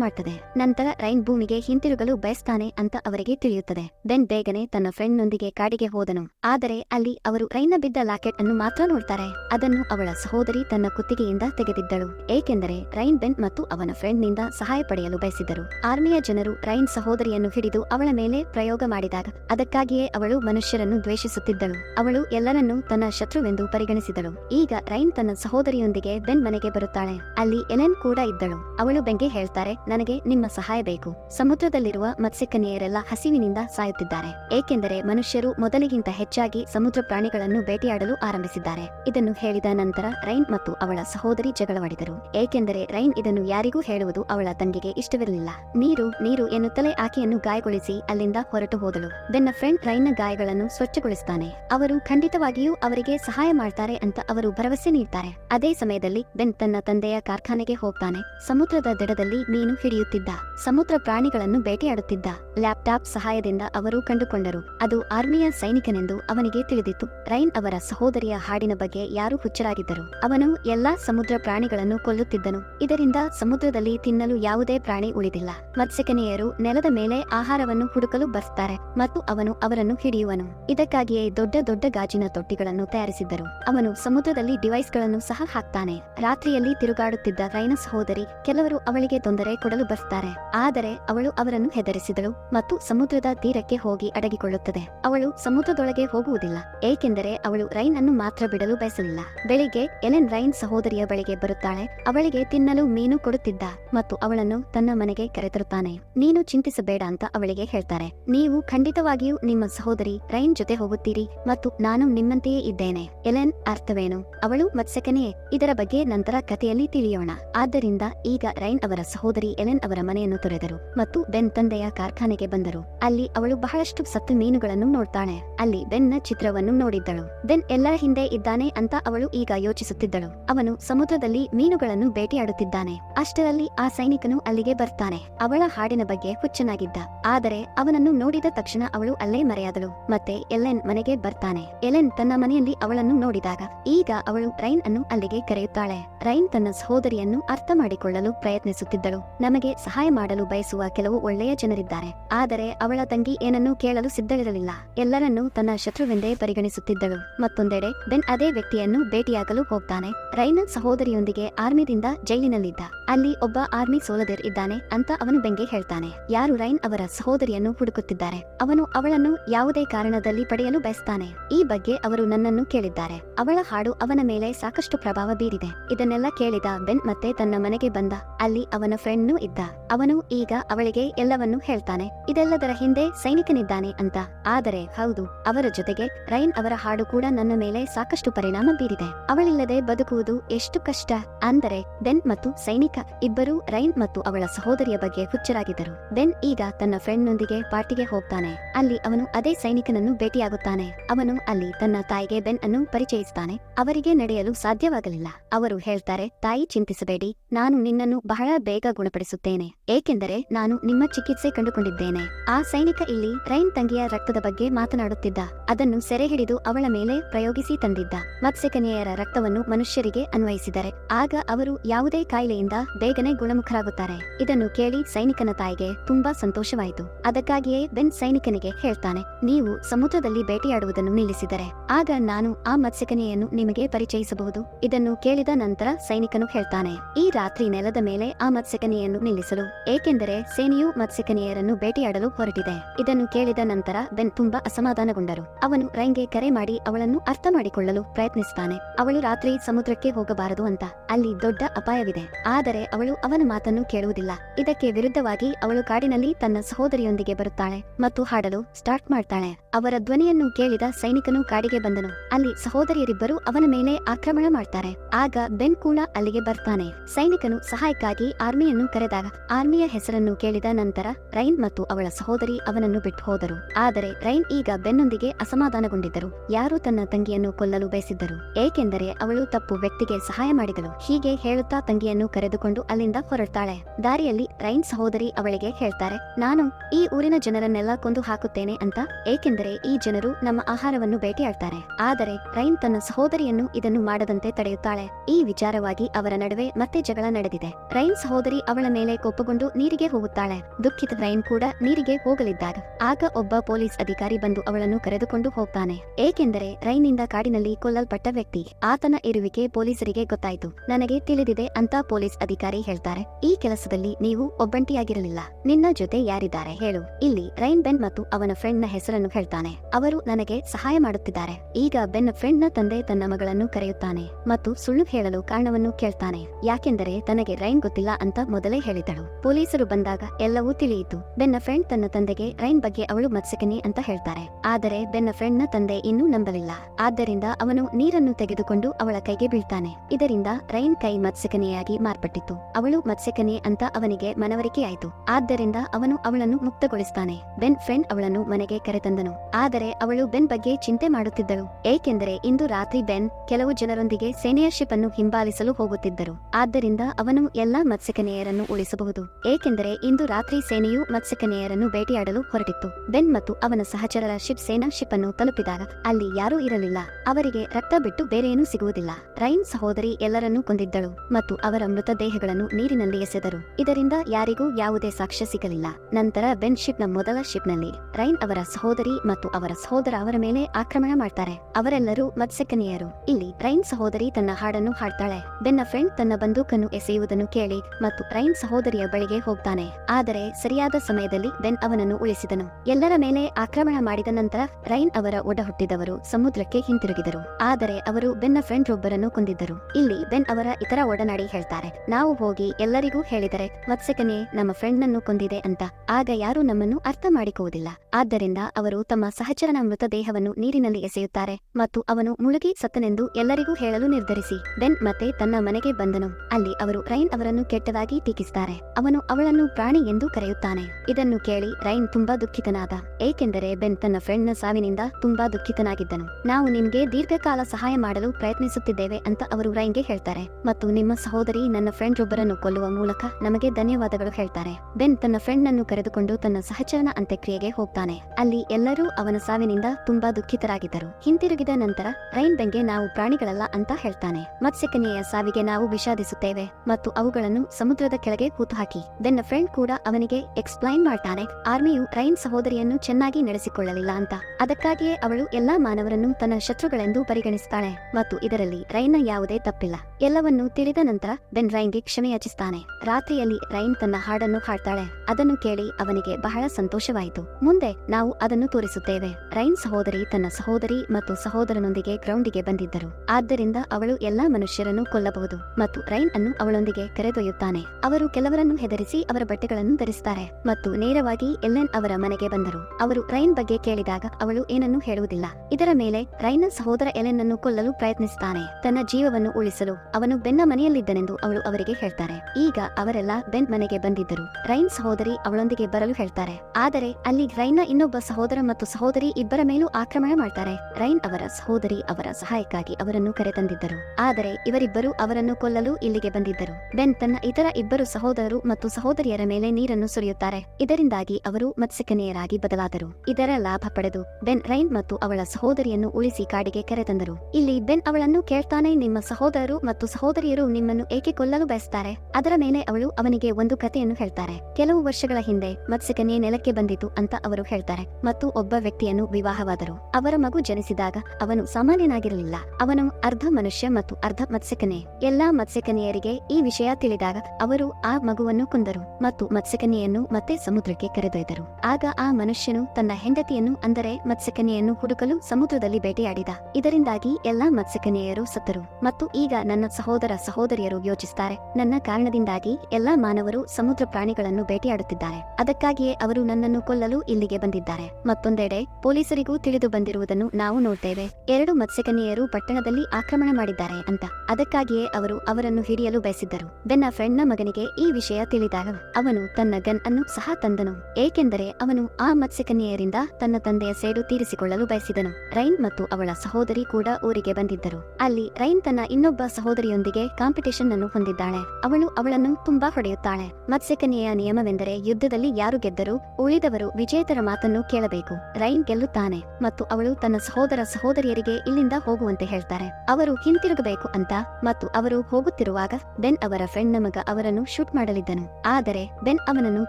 ಮಾಡ್ತದೆ. ನಂತರ ರೈನ್ ಭೂಮಿಗೆ ಹಿಂತಿರುಗಲು ಬಯಸ್ತಾನೆ ಅಂತ ಅವರಿಗೆ ತಿಳಿಯುತ್ತದೆ. ಬೆನ್ ಬೇಗನೆ ತನ್ನ ಫ್ರೆಂಡ್ ನೊಂದಿಗೆ ಕಾಡಿಗೆ ಹೋದನು. ಆದರೆ ಅಲ್ಲಿ ಅವರು ರೈನ್ನ ಬಿದ್ದ ಲಾಕೆಟ್ ಅನ್ನು ಮಾತ್ರ ನೋಡ್ತಾರೆ. ಅದನ್ನು ಅವಳ ಸಹೋದರಿ ತನ್ನ ಕುತ್ತಿಗೆಯಿಂದ ತೆಗೆದಿದ್ದಳು, ಏಕೆಂದರೆ ರೈನ್ ಬೆನ್ ಮತ್ತು ಅವನ ಫ್ರೆಂಡ್ನಿಂದ ಸಹಾಯ ಪಡೆಯಲು ಬಯಸಿದ್ದರು. ಆರ್ಮಿಯ ಜನರು ರೈನ್ ಸಹೋದರಿಯನ್ನು ಹಿಡಿದು ಅವಳ ಮೇಲೆ ಪ್ರಯೋಗ ಮಾಡಿದಾಗ ಅದಕ್ಕಾಗಿಯೇ ಅವಳು ಮನುಷ್ಯರನ್ನು ದ್ವೇಷಿಸುತ್ತಿದ್ದಳು. ಅವಳು ಎಲ್ಲರನ್ನೂ ತನ್ನ ಶತ್ರುವೆಂದು ಪರಿಗಣಿಸಿದಳು. ಈಗ ರೈನ್ ತನ್ನ ಸಹೋದರಿಯೊಂದಿಗೆ ಬೆನ್ ಮನೆಗೆ ಬರುತ್ತಾಳೆ. ಅಲ್ಲಿ ಎಲೆನ್ ಕೂಡ ಇದ್ದಳು. ಅವಳು ಬೆಂಗೆ ಹೇಳ್ತಾರೆ, ನನಗೆ ನಿಮ್ಮ ಸಹಾಯ ಬೇಕು. ಸಮುದ್ರದಲ್ಲಿರುವ ಮತ್ಸ್ಯಕನ್ಯೆಯರೆಲ್ಲ ಹಸಿವಿನಿಂದ ಸಾಯುತ್ತಿದ್ದಾರೆ. ಏಕೆಂದರೆ ಮನುಷ್ಯರು ಮೊದಲಿಗಿಂತ ಹೆಚ್ಚಾಗಿ ಸಮುದ್ರ ಪ್ರಾಣಿಗಳನ್ನು ಭೇಟಿಯಾಡಲು ಆರಂಭಿಸಿದ್ದಾರೆ. ಇದನ್ನು ಹೇಳಿದ ನಂತರ ರೈನ್ ಮತ್ತು ಅವಳ ಸಹೋದರಿ ಜಗಳವಾಡಿದರು. ಏಕೆಂದರೆ ರೈನ್ ಇದನ್ನು ಯಾರಿಗೂ ಹೇಳುವುದು ಅವಳ ತಂಗಿಗೆ ಇಷ್ಟವಿರಲಿಲ್ಲ. ನೀರು ನೀರು ಎನ್ನುತ್ತಲೇ ಆಕೆಯನ್ನು ಗಾಯಗೊಳಿಸಿ ಅಲ್ಲಿಂದ ಹೊರಟು ಹೋದಳು. ಬೆನ್ನ ಫ್ರೆಂಡ್ ರೈನ್ನ ಗಾಯಗಳನ್ನು ಸ್ವಚ್ಛಗೊಳಿಸುತ್ತಾನೆ ಅವರು ಖಂಡಿತವಾಗಿಯೂ ಅವರಿಗೆ ಸಹಾಯ ಮಾಡ್ತಾರೆ ಅಂತ ಅವರು ಭರವಸೆ ನೀಡ್ತಾರೆ. ಅದೇ ಸಮಯದಲ್ಲಿ ಬೆನ್ ತನ್ನ ತಂದೆಯ ಕಾರ್ಖಾನೆಗೆ ಹೋಗ್ತಾನೆ. ಸಮುದ್ರದ ದಡದಲ್ಲಿ ಮೀನು ಹಿಡಿಯುತ್ತಿದ್ದ. ಸಮುದ್ರ ಪ್ರಾಣಿಗಳನ್ನು ಬೇಟೆಯಾಡುತ್ತಿದ್ದ. ಲ್ಯಾಪ್ಟಾಪ್ ಸಹಾಯದಿಂದ ಅವರು ಕಂಡುಕೊಂಡರು. ಅದು ಆರ್ಮಿಯ ಸೈನಿಕನೆಂದು ಅವನಿಗೆ ತಿಳಿದಿತ್ತು. ರೈನ್ ಅವರ ಸಹೋದರಿಯ ಹಾಡಿನ ಬಗ್ಗೆ ಯಾರು ಹುಚ್ಚರಾಗಿದ್ದರು. ಅವನು ಎಲ್ಲಾ ಸಮುದ್ರ ಪ್ರಾಣಿಗಳನ್ನು ಕೊಲ್ಲುತ್ತಿದ್ದನು. ಇದರಿಂದ ಸಮುದ್ರದಲ್ಲಿ ತಿನ್ನಲು ಯಾವುದೇ ಪ್ರಾಣಿ ಉಳಿದಿಲ್ಲ. ಮತ್ಸ್ಯಕನೆಯರು ನೆಲದ ಮೇಲೆ ಆಹಾರವನ್ನು ಹುಡುಕಲು ಬರ್ತಾರೆ ಮತ್ತು ಅವನು ಅವರನ್ನು ಹಿಡಿಯುವನು. ಇದಕ್ಕಾಗಿಯೇ ದೊಡ್ಡ ದೊಡ್ಡ ಗಾಜಿನ ತೊಟ್ಟಿಗಳನ್ನು ತಯಾರಿಸಿದ್ದರು. ಅವನು ಸಮುದ್ರದಲ್ಲಿ ಡಿವೈಸ್ಗಳನ್ನು ಸಹ ಹಾಕ್ತಾನೆ. ರಾತ್ರಿಯಲ್ಲಿ ತಿರುಗಾಡುತ್ತಿದ್ದ ರೈನ ಸಹೋದರಿ ಕೆಲವರು ಅವಳಿಗೆ ತೊಂದರೆ ಕೊಡಲು ಬರ್ತಾರೆ ಆದರೆ ಅವಳು ಅವರನ್ನು ಹೆದರಿಸಿದಳು ಮತ್ತು ಸಮುದ್ರದ ತೀರಕ್ಕೆ ಹೋಗಿ ಅಡಗಿಕೊಳ್ಳುತ್ತದೆ. ಅವಳು ಸಮುದ್ರದೊಳಗೆ ಹೋಗುವುದಿಲ್ಲ, ಏಕೆಂದರೆ ಅವಳು ರೈನ್ ಅನ್ನು ಮಾತ್ರ ಬಿಡಲು ಬಯಸಲಿಲ್ಲ. ಬೆಳಿಗ್ಗೆ ಎಲೆನ್ ರೈನ್ ಸಹೋದರಿಯ ಬಳಿಗೆ ಬರುತ್ತಾಳೆ. ಅವಳಿಗೆ ತಿನ್ನಲು ಮೀನು ಕೊಡುತ್ತಿದ್ದ ಮತ್ತು ಅವಳನ್ನು ತನ್ನ ಮನೆಗೆ ಕರೆತರುತ್ತಾನೆ. ನೀನು ಚಿಂತಿಸಬೇಡ ಅಂತ ಅವಳಿಗೆ ಹೇಳ್ತಾರೆ. ನೀವು ಖಂಡಿತವಾಗಿಯೂ ನಿಮ್ಮ ಸಹೋದರಿ ರೈನ್ ಜೊತೆ ಹೋಗುತ್ತೀರಿ ಮತ್ತು ನಾನು ನಿಮ್ಮಂತೆಯೇ ಇದ್ದೇನೆ. ಎಲೆನ್ ಅರ್ಥವೇನು? ಅವಳು ಮತ್ಸಕನೇ ಇದರ ಬಗ್ಗೆ ನಂತರ ಕಥೆಯಲ್ಲಿ ತಿಳಿಯೋಣ. ಆದ್ದರಿಂದ ಈಗ ರೈನ್ ಅವರ ಸಹೋದರಿ ಎಲೆನ್ ಅವರ ಮನೆಯನ್ನು ತೊರೆದರು ಮತ್ತು ಬೆನ್ ತಂದೆಯ ಕಾರ್ಖಾನೆಗೆ ಬಂದರು. ಅಲ್ಲಿ ಅವಳು ಬಹಳಷ್ಟು ಸತ್ತು ಮೀನುಗಳನ್ನು ನೋಡ್ತಾಳೆ. ಅಲ್ಲಿ ಬೆನ್ನ ಚಿತ್ರವನ್ನು ನೋಡಿದ್ದಳು. ಬೆನ್ ಎಲ್ಲರ ಹಿಂದೆ ಇದ್ದಾನೆ ಅಂತ ಅವಳು ಈಗ ಯೋಚಿಸುತ್ತಿದ್ದಳು. ಅವನು ಸಮುದ್ರದಲ್ಲಿ ಮೀನುಗಳನ್ನು ಬೇಟೆಯಾಡುತ್ತಿದ್ದಾನೆ. ಅಷ್ಟರಲ್ಲಿ ಆ ಸೈನಿಕನು ಅಲ್ಲಿಗೆ ಬರ್ತಾನೆ. ಅವಳ ಹಾಡಿನ ಬಗ್ಗೆ ಹುಚ್ಚನಾಗಿದ್ದ. ಆದರೆ ಅವನನ್ನು ನೋಡಿದ ತಕ್ಷಣ ಅವಳು ಅಲ್ಲೇ ಮರೆಯಾದಳು. ಮತ್ತೆ ಎಲೆನ್ ಮನೆಗೆ ಬರ್ತಾನೆ. ಎಲೆನ್ ತನ್ನ ಮನೆಯಲ್ಲಿ ಅವಳನ್ನು ನೋಡಿದಾಗ ಈಗ ಅವಳು ರೈನ್ ಅನ್ನು ಅಲ್ಲಿಗೆ ಕರೆಯುತ್ತಾಳೆ. ರೈನ್ ತನ್ನ ಸಹೋದರಿಯನ್ನು ಅರ್ಥ ಮಾಡಿಕೊಳ್ಳಲು ಪ್ರಯತ್ನಿಸುತ್ತಿದ್ದಳು. ನಮಗೆ ಸಹಾಯ ಮಾಡಲು ಬಯಸುವ ಕೆಲವು ಒಳ್ಳೆಯ ಜನರಿದ್ದಾರೆ. ಆದರೆ ಅವಳ ತಂಗಿ ಏನನ್ನೂ ಕೇಳಲು ಸಿದ್ಧವಿರಲಿಲ್ಲ ಎಲ್ಲರನ್ನೂ ತನ್ನ ಶತ್ರುವೆಂದೇ ಪರಿಗಣಿಸುತ್ತಿದ್ದಳು. ಮತ್ತೊಂದೆಡೆ ಬೆನ್ ಅದೇ ವ್ಯಕ್ತಿಯನ್ನು ಭೇಟಿಯಾಗಲು ಹೋಗ್ತಾನೆ. ರೈನ ಸಹೋದರಿಯೊಂದಿಗೆ ಆರ್ಮಿದಿಂದ ಜೈಲಿನಲ್ಲಿದ್ದ. ಅಲ್ಲಿ ಒಬ್ಬ ಆರ್ಮಿ ಸೋಲದರ್ ಇದ್ದಾನೆ ಅಂತ ಅವನು ಬೆಂಗೆ ಹೇಳ್ತಾನೆ. ಯಾರು ರೈನ್ ಅವರ ಸಹೋದರಿಯನ್ನು ಹುಡುಕುತ್ತಿದ್ದಾರೆ? ಅವನು ಅವಳನ್ನು ಯಾವುದೇ ಕಾರಣದಲ್ಲಿ ಪಡೆಯಲು ಬಯಸ್ತಾನೆ. ಈ ಬಗ್ಗೆ ಅವರು ನನ್ನನ್ನು ಕೇಳಿದ್ದಾರೆ. ಅವಳ ಹಾಡು ಅವನ ಮೇಲೆ ಸಾಕಷ್ಟು ಪ್ರಭಾವ ಬೀರಿದೆ. ಇದನ್ನೆಲ್ಲ ಕೇಳಿದ ಬೆನ್ ಮತ್ತೆ ತನ್ನ ಮನೆಗೆ ಬಂದ. ಅಲ್ಲಿ ಅವನ ಫ್ರೆಂಡ್ನೂ ಇದ್ದ. ಅವನು ಈಗ ಅವಳಿಗೆ ಎಲ್ಲವನ್ನೂ ಹೇಳ್ತಾನೆ. ಇದೆಲ್ಲದರ ಹಿಂದೆ ಸೈನಿಕನಿದ್ದಾನೆ ಅಂತ. ಆದರೆ ಹೌದು, ಅವರ ಜೊತೆಗೆ ರೈನ್ ಅವರ ಹಾಡು ಕೂಡ ನನ್ನ ಮೇಲೆ ಸಾಕಷ್ಟು ಪರಿಣಾಮ ಬೀರಿದೆ. ಅವಳಿಲ್ಲದೆ ಬದುಕುವುದು ಎಷ್ಟು ಕಷ್ಟ ಅಂದರೆ ಬೆನ್ ಮತ್ತು ಸೈನಿಕ ಇಬ್ಬರು ರೈನ್ ಮತ್ತು ಅವಳ ಸಹೋದರಿಯ ಬಗ್ಗೆ ಹುಚ್ಚರಾಗಿದ್ದರು. ಬೆನ್ ಈಗ ತನ್ನ ಫ್ರೆಂಡ್ನೊಂದಿಗೆ ಪಾರ್ಟಿಗೆ ಹೋಗ್ತಾನೆ. ಅಲ್ಲಿ ಅವನು ಅದೇ ಸೈನಿಕನನ್ನು ಭೇಟಿಯಾಗುತ್ತಾನೆ. ಅವನು ಅಲ್ಲಿ ತನ್ನ ತಾಯಿಗೆ ಬೆನ್ ಅನ್ನು ಪರಿಚಯಿಸುತ್ತಾನೆ ಅವರಿಗೆ ನಡೆಯಲು ಸಾಧ್ಯವಾಗಲಿಲ್ಲ. ಅವರು ಹೇಳ್ತಾರೆ, ತಾಯಿ ಚಿಂತಿಸಬೇಡಿ. ನಾನು ನಿನ್ನನ್ನು ಬಹಳ ಬೇಗ ಗುಣಪಡಿಸುತ್ತೇನೆ. ಏಕೆಂದರೆ ನಾನು ನಿಮ್ಮ ಚಿಕಿತ್ಸೆ ಕಂಡುಕೊಂಡಿದ್ದೇನೆ. ಆ ಸೈನಿಕ ಇಲ್ಲಿ ರೈನ್ ತಂಗಿಯ ರಕ್ತದ ಬಗ್ಗೆ ಮಾತನಾಡುತ್ತಿದ್ದ. ಅದನ್ನು ಸೆರೆ ಹಿಡಿದು ಅವಳ ಮೇಲೆ ಪ್ರಯೋಗಿಸಿ ತಂದಿದ್ದ. ಮತ್ಸ್ಯಕನ್ಯೆಯರ ರಕ್ತವನ್ನು ಮನುಷ್ಯರಿಗೆ ಅನ್ವಯಿಸಿದರೆ, ಆಗ ಅವರು ಯಾವುದೇ ಕಾಯಿಲೆಯಿಂದ ಬೇಗನೆ ಗುಣಮುಖರಾಗುತ್ತಾರೆ. ಇದನ್ನು ಕೇಳಿ ಸೈನಿಕನ ತಾಯಿಗೆ ತುಂಬಾ ಸಂತೋಷವಾಯಿತು. ಅದಕ್ಕಾಗಿಯೇ ಬೆನ್ ಸೈನಿಕನಿಗೆ ಹೇಳ್ತಾನೆ, ನೀವು ಸಮುದ್ರದಲ್ಲಿ ಬೇಟೆಯಾಡುವುದನ್ನು ನಿಲ್ಲಿಸಿದರೆ, ಆಗ ನಾನು ಆ ಮತ್ಸ್ಯಕನೆಯನ್ನು ನಿಮಗೆ ಪರಿಚಯಿಸಬಹುದು. ಇದನ್ನು ಕೇಳಿದ ನಂತರ ಸೈನಿಕನು ಹೇಳ್ತಾನೆ, ಈ ರಾತ್ರಿ ನೆಲದ ಮೇಲೆ ಆ ಮತ್ಸ್ಯಕನೆಯನ್ನು ನಿಲ್ಲಿಸಲು, ಏಕೆಂದರೆ ಸೇನೆಯು ಮತ್ಸ್ಯಕನೆಯರನ್ನು ಬೇಟೆಯಾಡಲು ಹೊರಟಿದೆ. ಇದನ್ನು ಕೇಳಿದ ನಂತರ ಬೆನ್ ತುಂಬಾ ಅಸಮಾಧಾನಗೊಂಡರು. ಅವನು ರೈಂಗೆ ಕರೆ ಮಾಡಿ ಅವಳನ್ನು ಅರ್ಥ ಮಾಡಿಕೊಳ್ಳಲು ಪ್ರಯತ್ನಿಸುತ್ತಾನೆ ಅವಳು ರಾತ್ರಿ ಸಮುದ್ರಕ್ಕೆ ಹೋಗಬಾರದು ಅಂತ. ಅಲ್ಲಿ ದೊಡ್ಡ ಅಪಾಯವಿದೆ. ಆದರೆ ಅವಳು ಅವನ ಮಾತನ್ನು ಕೇಳುವುದಿಲ್ಲ. ಇದಕ್ಕೆ ವಿರುದ್ಧವಾಗಿ ಅವಳು ಕಾಡಿನಲ್ಲಿ ತನ್ನ ಸಹೋದರಿಯೊಂದಿಗೆ ಬರುತ್ತಾಳೆ ಮತ್ತು ಹಾಡಲು ಸ್ಟಾರ್ಟ್ ಮಾಡ್ತಾಳೆ. ಅವರ ಧ್ವನಿಯನ್ನು ಕೇಳಿದ ಸೈನಿಕನು ಕಾಡಿಗೆ ಬಂದನು. ಅಲ್ಲಿ ಸಹೋದರಿಯರಿಬ್ಬರು ಅವನ ಮೇಲೆ ಆಕ್ರಮಣ ಮಾಡ್ತಾರೆ. ಆಗ ಬೆನ್ ಕೂಡ ಅಲ್ಲಿಗೆ ಬರ್ತಾನೆ. ಸೈನಿಕನು ಸಹಾಯಕ್ಕಾಗಿ ಆರ್ಮಿಯನ್ನು ಕರೆದಾಗ ಆರ್ಮಿಯ ಹೆಸರನ್ನು ಕೇಳಿದ ನಂತರ ರೈನ್ ಮತ್ತು ಅವಳ ಸಹೋದರಿ ಅವನನ್ನು ಬಿಟ್ಟು ಹೋದರು. ಆದರೆ ರೈನ್ ಈಗ ಬೆನ್ನೊಂದಿಗೆ ಅಸಮಾಧಾನಗೊಂಡಿದ್ದರು. ಯಾರು ತನ್ನ ತಂಗಿಯನ್ನು ಕೊಲ್ಲಲು ಬಯಸಿದ್ದರು. ಏಕೆಂದರೆ ಅವಳು ತಪ್ಪು ವ್ಯಕ್ತಿಗೆ ಸಹಾಯ ಮಾಡಿದಳು. ಹೀಗೆ ಹೇಳುತ್ತಾ ತಂಗಿಯನ್ನು ಕರೆದುಕೊಂಡು ಅಲ್ಲಿಂದ ಹೊರಡ್ತಾಳೆ. ದಾರಿಯಲ್ಲಿ ರೈನ್ ಸಹೋದರಿ ಅವಳಿಗೆ ಹೇಳ್ತಾರೆ, ನಾನು ಈ ಊರಿನ ಜನರನ್ನೆಲ್ಲ ಕೊಂದು ಹಾಕುತ್ತೇನೆ ಅಂತ. ಏಕೆಂದರೆ ಈ ಜನರು ನಮ್ಮ ಆಹಾರವನ್ನು ಬೇಟೆಯಾಡ್ತಾರೆ. ಆದರೆ ರೈನ್ ತನ್ನ ಸಹೋದರಿಯನ್ನು ಇದನ್ನು ಮಾಡದಂತೆ ತಡೆಯುತ್ತಾಳೆ. ಈ ವಿಚಾರವಾಗಿ ಅವರ ನಡುವೆ ಮತ್ತೆ ಜಗಳ ನಡೆದಿದೆ. ರೈನ್ ಸಹೋದರಿ ಅವಳ ಮೇಲೆ ಕೋಪಗೊಂಡು ನೀರಿಗೆ ಹೋಗುತ್ತಾಳೆ. ದುಃಖಿತ ರೈನ್ ಕೂಡ ನೀರಿಗೆ ಹೋಗಲಿದ್ದಾಗ ಆಗ ಒಬ್ಬ ಪೊಲೀಸ್ ಅಧಿಕಾರಿ ಬಂದು ಅವಳನ್ನು ಕರೆದುಕೊಂಡು ಹೋಗ್ತಾನೆ. ಏಕೆಂದರೆ ರೈನ್ನಿಂದ ಕಾಡಿನಲ್ಲಿ ಕೊಲ್ಲಲ್ಪಟ್ಟ ವ್ಯಕ್ತಿ. ಆತನ ಇರುವಿಕೆ ಪೊಲೀಸರಿಗೆ ಗೊತ್ತಾಯಿತು. ನನಗೆ ತಿಳಿದಿದೆ ಅಂತ ಪೊಲೀಸ್ ಅಧಿಕಾರಿ ಹೇಳ್ತಾರೆ. ಈ ಕೆಲಸದಲ್ಲಿ ನೀವು ಒಬ್ಬಂಟಿಯಾಗಿರಲಿಲ್ಲ. ನಿನ್ನ ಜೊತೆ ಯಾರಿದ್ದಾರೆ ಹೇಳು. ಇಲ್ಲಿ ರೈನ್ ಬೆನ್ ಮತ್ತು ಅವನ ಫ್ರೆಂಡ್ನ ಹೆಸರನ್ನು ಹೇಳ್ತಾನೆ. ಅವರು ನನಗೆ ಸಹಾಯ ಮಾಡುತ್ತಿದ್ದಾರೆ. ಈಗ ಬೆನ್ ಫ್ರೆಂಡ್ನ ತಂದೆ ತನ್ನ ಮಗಳನ್ನು ಕರೆಯುತ್ತಾನೆ ಮತ್ತು ಸುಳ್ಳು ಹೇಳಲು ಕಾರಣವನ್ನು ಕೇಳ್ತಾನೆ. ಯಾಕೆಂದರೆ ತನಗೆ ರೈನ್ ಗೊತ್ತಿಲ್ಲ ಅಂತ ಮೊದಲೇ ಹೇಳಿದಳು. ಪೊಲೀಸರು ಬಂದಾಗ ಎಲ್ಲವೂ ತಿಳಿಯಿತು. ಬೆನ್ನ ಫ್ರೆಂಡ್ ತನ್ನ ತಂದೆಗೆ ರೈನ್ ಬಗ್ಗೆ ಅವಳು ಮತ್ಸಕನಿ ಅಂತ ಹೇಳ್ತಾರೆ. ಆದರೆ ಬೆನ್ನ ಫ್ರೆಂಡ್ನ ತಂದೆ ಇನ್ನೂ ನಂಬಲಿಲ್ಲ. ಆದ್ದರಿಂದ ಅವನು ನೀರನ್ನು ತೆಗೆದುಕೊಂಡು ಅವಳ ಕೈಗೆ ಬೀಳ್ತಾನೆ. ಇದರಿಂದ ರೈನ್ ಕೈ ಮತ್ಸ್ಯಕನೆಯಾಗಿ ಮಾರ್ಪಟ್ಟಿತ್ತು ಅವಳು ಮತ್ಸ್ಯಕನೆ ಅಂತ ಅವನಿಗೆ ಮನವರಿಕೆಯಾಯಿತು. ಆದ್ದರಿಂದ ಅವನು ಅವಳನ್ನು ಮುಕ್ತಗೊಳಿಸ್ತಾನೆ. ಬೆನ್ ಫ್ರೆಂಡ್ ಅವಳನ್ನು ಮನೆಗೆ ಕರೆತಂದನು. ಆದರೆ ಅವಳು ಬೆನ್ ಬಗ್ಗೆ ಚಿಂತೆ ಮಾಡುತ್ತಿದ್ದಳು. ಏಕೆಂದರೆ ಇಂದು ರಾತ್ರಿ ಬೆನ್ ಕೆಲವು ಜನರೊಂದಿಗೆ ಸೇನೆಯ ಶಿಪ್ ಅನ್ನು ಹಿಂಬಾಲಿಸಲು ಹೋಗುತ್ತಿದ್ದರು. ಆದ್ದರಿಂದ ಅವನು ಎಲ್ಲಾ ಮತ್ಸ್ಯಕನೆಯರನ್ನು ಉಳಿಸಬಹುದು. ಏಕೆಂದರೆ ಇಂದು ರಾತ್ರಿ ಸೇನೆಯು ಮತ್ಸ್ಯಕನೆಯರನ್ನು ಭೇಟಿಯಾಡಲು ಹೊರಟಿತ್ತು. ಬೆನ್ ಮತ್ತು ಅವನ ಸಹಚರರ ಶಿಪ್ ಸೇನಾ ಶಿಪ್ ಅನ್ನು ತಲುಪಿದಾಗ ಅಲ್ಲಿ ಯಾರೂ ಇರಲಿಲ್ಲ. ಅವರಿಗೆ ರಕ್ತ ಬಿಟ್ಟು ಬೇರೇನೂ ಸಿಗುವುದಿಲ್ಲ. ರೈನ್ ಸಹೋದರಿ ಎಲ್ಲರನ್ನೂ ಕೊಂದಿದ್ದಳು ಮತ್ತು ಅವರ ಮೃತದೇಹಗಳನ್ನು ನೀರಿನಲ್ಲಿ ಎಸೆದರು. ಇದರಿಂದ ಯಾರಿಗೂ ಯಾವುದೇ ಸಾಕ್ಷ್ಯ ಸಿಗಲಿಲ್ಲ. ನಂತರ ಬೆನ್ ಶಿಪ್ನ ಮೊದಲ ಶಿಪ್ನಲ್ಲಿ ರೈನ್ ಅವರ ಸಹೋದರಿ ಮತ್ತು ಅವರ ಸಹೋದರ ಅವರ ಮೇಲೆ ಆಕ್ರಮಣ ಮಾಡ್ತಾರೆ. ಅವರೆಲ್ಲರೂ ಮತ್ಸ್ಯಕನಿಯರು ಇಲ್ಲಿ ರೈನ್ ಸಹೋದರಿ ತನ್ನ ಹಾಡನ್ನು ಹಾಡ್ತಾಳೆ. ಬೆನ್ನ ಫ್ರೆಂಡ್ ತನ್ನ ಬಂದೂಕನ್ನು ಎಸೆಯುವುದನ್ನು ಕೇಳಿ ಮತ್ತು ರೈನ್ ಸಹೋದರಿಯ ಬಳಿಗೆ ಹೋಗ್ತಾನೆ. ಆದರೆ ಸರಿಯಾದ ಸಮಯದಲ್ಲಿ ಬೆನ್ ಅವನನ್ನು ಉಳಿಸಿದನು. ಎಲ್ಲರ ಮೇಲೆ ಆಕ್ರಮಣ ಮಾಡಿದ ನಂತರ ರೈನ್ ಅವರ ಒಡಹುಟ್ಟಿದವರು ಸಮುದ್ರಕ್ಕೆ ಹಿಂತಿರುಗಿದರು. ಆದರೆ ಅವರು ಬೆನ್ನ ಫ್ರೆಂಡ್ ಒಬ್ಬರನ್ನು ಕೊಂದಿದ್ದರು ಇಲ್ಲಿ ಬೆನ್ ಅವರ ಇತರ ಒಡನಾಡಿ ಹೇಳ್ತಾರೆ, ನಾವು ಹೋಗಿ ಎಲ್ಲರಿಗೂ ಹೇಳಿದರೆ ಮತ್ಸ್ಯಕನೆ ನಮ್ಮ ಫ್ರೆಂಡ್ ನನ್ನು ಕೊಂದಿದೆ ಅಂತ. ಆಗ ಯಾರೂ ನಮ್ಮನ್ನು ಅರ್ಥ ಮಾಡಿಕೊಳ್ಳುವುದಿಲ್ಲ. ಆದ್ದರಿಂದ ಅವರು ತಮ್ಮ ಸಹಚರನ ಮೃತದೇಹವನ್ನು ನೀರಿನಲ್ಲಿ ಎಸೆಯುತ್ತಾರೆ ಮತ್ತು ಅವನು ಮುಳುಗಿ ಸತ್ತನೆಂದು ಎಲ್ಲರಿಗೂ ಹೇಳಲು ನಿರ್ಧರಿಸಿ. ಬೆನ್ ಮತ್ತೆ ತನ್ನ ಮನೆಗೆ ಬಂದನು. ಅಲ್ಲಿ ಅವರು ರೈನ್ ಅವರನ್ನು ಕೆಟ್ಟದಾಗಿ ಟೀಕಿಸುತ್ತಾರೆ ಅವನು ಅವಳನ್ನು ಪ್ರಾಣಿ ಎಂದು ಕರೆಯುತ್ತಾನೆ. ಇದನ್ನು ಕೇಳಿ ರೈನ್ ತುಂಬಾ ದುಃಖಿತನಾದ. ಏಕೆಂದರೆ ಬೆನ್ ತನ್ನ ಫ್ರೆಂಡ್ನ ಸಾವಿನಿಂದ ತುಂಬಾ ದುಃಖಿತನಾಗಿದ್ದನು. ನಾವು ನಿಮ್ಗೆ ದೀರ್ಘಕಾಲ ಸಹಾಯ ಮಾಡಲು ಪ್ರಯತ್ನಿಸುತ್ತಿದ್ದೇವೆ. ಅಂತ ಅವರು ರೈನ್ಗೆ ಹೇಳ್ತಾರೆ. ಮತ್ತು ನಿಮ್ಮ ಸಹೋದರಿ ನನ್ನ ಫ್ರೆಂಡ್ ಒಬ್ಬರನ್ನು ಕೊಲ್ಲುವ ಮೂಲಕ ನಮಗೆ ಧನ್ಯವಾದಗಳು ಹೇಳ್ತಾರೆ. ಬೆನ್ ತನ್ನ ಫ್ರೆಂಡ್ ನನ್ನು ಕರೆದುಕೊಂಡು ತನ್ನ ಸಹಚರನ ಅಂತ್ಯಕ್ರಿಯೆಗೆ ಹೋಗ್ತಾನೆ. ಅಲ್ಲಿ ಎಲ್ಲರೂ ಅವನ ಸಾವಿನಿಂದ ತುಂಬಾ ದುಃಖಿತರಾಗಿದ್ದರು. ಹಿಂತಿರುಗಿದ ನಂತರ ರೈನ್ ಬೆಂಗೆ ನಾವು ಪ್ರಾಣಿಗಳಲ್ಲ ಅಂತ ಹೇಳ್ತಾನೆ. ಮತ್ಸ್ಯಕನ್ಯೆಯ ಸಾವಿಗೆ ನಾವು ವಿಷಾದಿಸುತ್ತೇವೆ ಮತ್ತು ಅವುಗಳನ್ನು ಸಮುದ್ರದ ಕೆಳಗೆ ಕೂತು ಹಾಕಿ ಬೆನ್ನ ಫ್ರೆಂಡ್ ಕೂಡ ಅವನಿಗೆ ಎಕ್ಸ್ಪ್ಲೈನ್ ಮಾಡ್ತಾನೆ. ಆರ್ಮಿಯು ರೈನ್ ಸಹೋದರಿಯನ್ನು ಚೆನ್ನಾಗಿ ನಡೆಸಿಕೊಳ್ಳಲಿಲ್ಲ ಅಂತ. ಅದಕ್ಕಾಗಿಯೇ ಅವಳು ಎಲ್ಲಾ ಮಾನವರನ್ನು ತನ್ನ ಶತ್ರುಗಳೆಂದು ಪರಿಗಣಿಸುತ್ತಾಳೆ ಮತ್ತು ಇದರಲ್ಲಿ ರೈನ್ನ ಯಾವುದೇ ತಪ್ಪಿಲ್ಲ. ಎಲ್ಲವನ್ನೂ ತಿಳಿದ ನಂತರ ಬೆನ್ ರೈನ್ಗೆ ಕ್ಷಮೆ ಯಾಚಿಸ್ತಾನೆ ರಾತ್ರಿಯಲ್ಲಿ ರೈನ್ ತನ್ನ ಹಾಡನ್ನು ಹಾಡ್ತಾಳೆ. ಅದನ್ನು ಕೇಳಿ ಅವನಿಗೆ ಬಹಳ ಸಂತೋಷವಾಯಿತು. ಮುಂದೆ ನಾವು ಅದನ್ನು ತೋರಿಸುತ್ತೇವೆ. ರೈನ್ ಸಹೋದರಿ ತನ್ನ ಸಹೋದರಿ ಮತ್ತು ಸಹೋದರನೊಂದಿಗೆ ಗ್ರೌಂಡಿಗೆ ಬಂದಿದ್ದರು. ಆದ್ದರಿಂದ ಅವಳು ಎಲ್ಲಾ ಮನುಷ್ಯರನ್ನು ಕೊಲ್ಲಬಹುದು ಮತ್ತು ರೈನ್ ಅನ್ನು ಅವಳೊಂದಿಗೆ ಕರೆದೊಯ್ಯುತ್ತಾನೆ. ಅವರು ಕೆಲವರನ್ನು ಹೆದರಿಸಿ ಅವರ ಬಟ್ಟೆಗಳನ್ನು ಧರಿಸುತ್ತಾರೆ ಮತ್ತು ನೇರವಾಗಿ ಎಲೆನ್ ಅವರ ಮನೆಗೆ ಬಂದರು. ಅವರು ರೈನ್ ಬಗ್ಗೆ ಕೇಳಿದಾಗ ಅವಳು ಏನನ್ನೂ ಹೇಳುವುದಿಲ್ಲ. ಇದರ ಮೇಲೆ ರೈನ್ನ ಸಹೋದರ ಎಲೆನ್ ಅನ್ನು ಕೊಲ್ಲಲು ಪ್ರಯತ್ನಿಸುತ್ತಾನೆ. ತನ್ನ ಜೀವವನ್ನು ಉಳಿಸಲು ಅವನು ಬೆನ್ನ ಮನೆಯಲ್ಲಿದ್ದನೆಂದು ಅವಳು ಅವರಿಗೆ ಹೇಳ್ತಾರೆ. ಈಗ ಅವರೆಲ್ಲ ಬೆನ್ ಮನೆಗೆ ಬಂದಿದ್ದರು. ರೈನ್ ಸಹೋದರಿ ಅವಳೊಂದಿಗೆ ಬರಲು ಹೇಳ್ತಾರೆ. ಆದರೆ ಅಲ್ಲಿ ರೈನ್ನ ಇನ್ನೊಬ್ಬ ಸಹೋದರ ಮತ್ತು ಸಹೋದರಿ ಇಬ್ಬರ ಮೇಲೂ ಆಕ್ರಮಣ ಮಾಡ್ತಾರೆ. ರೈನ್ ಅವರ ಸಹೋದರಿ ಅವರ ಸಹಾಯಕ್ಕಾಗಿ ಅವರನ್ನು ಕರೆತಂದಿದ್ದರು. ಆದರೆ ಇವರಿಬ್ಬರು ಅವರನ್ನು ಕೊಲ್ಲಲು ಇಲ್ಲಿಗೆ ಬಂದಿದ್ದರು. ಬೆನ್ ತನ್ನ ಇತರ ಇಬ್ಬರು ಸಹೋದರರು ಮತ್ತು ಸಹೋದರಿಯರ ಮೇಲೆ ನೀರನ್ನು ಸುರಿಯುತ್ತಾರೆ. ಇದರಿಂದಾಗಿ ಅವರು ಮತ್ಸ್ಯಕನೆಯರಾಗಿ ಬದಲಾದರು. ಇದರ ಲಾಭ ಪಡೆದು ಬೆನ್ ರೈನ್ ಮತ್ತು ಅವಳ ಸಹೋದರಿಯನ್ನು ಉಳಿಸಿ ಕಾಡಿಗೆ ಕರೆತಂದರು. ಇಲ್ಲಿ ಬೆನ್ ಅವಳನ್ನು ಕೇಳ್ತಾನೆ ನಿಮ್ಮ ಸಹೋದರರು ಮತ್ತು ಸಹೋದರಿಯರು ನಿಮ್ಮನ್ನು ಏಕೆ ಕೊಲ್ಲಲು ಬಯಸ್ತಾರೆ? ಅದರ ಮೇಲೆ ಅವಳು ಅವನಿಗೆ ಒಂದು ಕಥೆಯನ್ನು ಹೇಳ್ತಾರೆ. ಕೆಲವು ವರ್ಷಗಳ ಹಿಂದೆ ಮತ್ಸ್ಯಕನ್ಯೆ ನೆಲಕ್ಕೆ ಬಂದಿತು ಅಂತ ಅವರು ಹೇಳ್ತಾರೆ. ಮತ್ತು ಒಬ್ಬ ವ್ಯಕ್ತಿಯನ್ನು ವಿವಾಹವಾದರು. ಅವರ ಮಗು ಜನಿಸಿದಾಗ ಅವನು ಸಾಮಾನ್ಯನಾಗಿರಲಿಲ್ಲ. ಅವನು ಅರ್ಧ ಮನುಷ್ಯ ಮತ್ತು ಅರ್ಧ ಮತ್ಸ್ಯಕನ್ಯೆ. ಎಲ್ಲಾ ಮತ್ಸ್ಯಕನಿಯರಿಗೆ ಈ ವಿಷಯ ತಿಳಿದಾಗ ಅವರು ಆ ಮಗುವನ್ನು ಕೊಂದರು ಮತ್ತು ಮತ್ಸ್ಯಕನ್ಯೆಯನ್ನು ಮತ್ತೆ ಸಮುದ್ರಕ್ಕೆ ಕರೆದೊಯ್ದರು. ಆಗ ಆ ಮನುಷ್ಯನು ತನ್ನ ಹೆಂಡತಿಯನ್ನು ಅಂದರೆ ಮತ್ಸ್ಯಕನ್ಯೆಯನ್ನು ಹುಡುಕಲು ಸಮುದ್ರದಲ್ಲಿ ಬೇಟೆಯಾಡಿದ. ಇದರಿಂದಾಗಿ ಎಲ್ಲಾ ಮತ್ಸ್ಯಕನ್ಯೆಯರು ಮತ್ತು ಈಗ ನನ್ನ ಸಹೋದರ ಸಹೋದರಿಯರು ಯೋಚಿಸುತ್ತಾರೆ. ನನ್ನ ಕಾರಣದಿಂದಾಗಿ ಎಲ್ಲಾ ಮಾನವರು ಸಮುದ್ರ ಪ್ರಾಣಿಗಳನ್ನು ಬೇಟೆಯಾಡುತ್ತಿದ್ದಾರೆ. ಅದಕ್ಕಾಗಿಯೇ ಅವರು ನನ್ನನ್ನು ಕೊಲ್ಲಲು ಇಲ್ಲಿಗೆ ಬಂದಿದ್ದಾರೆ. ಮತ್ತೊಂದೆಡೆ ಪೊಲೀಸರಿಗೂ ತಿಳಿದು ಬಂದಿರುವುದನ್ನು ನಾವು ನೋಡ್ತೇವೆ. ಎರಡು ಮತ್ಸ್ಯಕನ್ಯೆಯರು ಪಟ್ಟಣದಲ್ಲಿ ಆಕ್ರಮಣ ಮಾಡಿದ್ದಾರೆ ಅಂತ. ಅದಕ್ಕಾಗಿಯೇ ಅವರು ಅವರನ್ನು ಹಿಡಿಯಲು ಬಯಸಿದ್ದರು. ಬೆನ್ನ ಫ್ರೆಂಡ್ನ ಮಗನಿಗೆ ಈ ವಿಷಯ ತಿಳಿದಾಗ ಅವನು ತನ್ನ ಗನ್ ಅನ್ನು ಸಹ ತಂದನು. ಏಕೆಂದರೆ ಅವನು ಆ ಮತ್ಸ್ಯಕನ್ಯೆಯರಿಂದ ತನ್ನ ತಂದೆಯ ಸೇಡು ತೀರಿಸಿಕೊಳ್ಳಲು ಬಯಸಿದನು. ರೈನ್ ಮತ್ತು ಅವಳ ಸಹೋದರಿ ಕೂಡ ಊರಿಗೆ ಬಂದಿದ್ದರು. ಅಲ್ಲಿ ರೈನ್ ತನ್ನ ಇನ್ನೊಬ್ಬ ಸಹೋದರಿಯೊಂದಿಗೆ ಕಾಂಪಿಟೇಷನ್ ಅನ್ನು ಹೊಂದಿದ್ದಾಳೆ. ಅವಳು ಅವಳನ್ನು ತುಂಬಾ ಹೊಡೆಯುತ್ತಾಳೆ. ಮತ್ಸ್ಯಕನ್ಯೆಯ ನಿಯಮವೆಂದರೆ ಯುದ್ಧದಲ್ಲಿ ಯಾರು ಗೆದ್ದರೂ ಉಳಿದವರು ವಿಜೇತರ ಮಾತನ್ನು ಕೇಳಬೇಕು. ರೈನ್ ಗೆಲ್ಲುತ್ತಾನೆ ಮತ್ತು ಅವಳು ತನ್ನ ಸಹೋದರ ಸಹೋದರಿಯರಿಗೆ ಇಲ್ಲಿಂದ ಹೋಗುವಂತೆ ಹೇಳ್ತಾರೆ. ಅವರು ಹಿಂತಿರುಗಬೇಕು ಅಂತ ಮತ್ತು ಅವರು ಹೋಗುತ್ತಿರುವಾಗ ಬೆನ್ ಅವರ ಫ್ರೆಂಡ್ ನಮಗ ಅವರನ್ನು ಶೂಟ್ ಮಾಡಲಿದ್ದನು. ಆದರೆ ಬೆನ್ ಅವನನ್ನು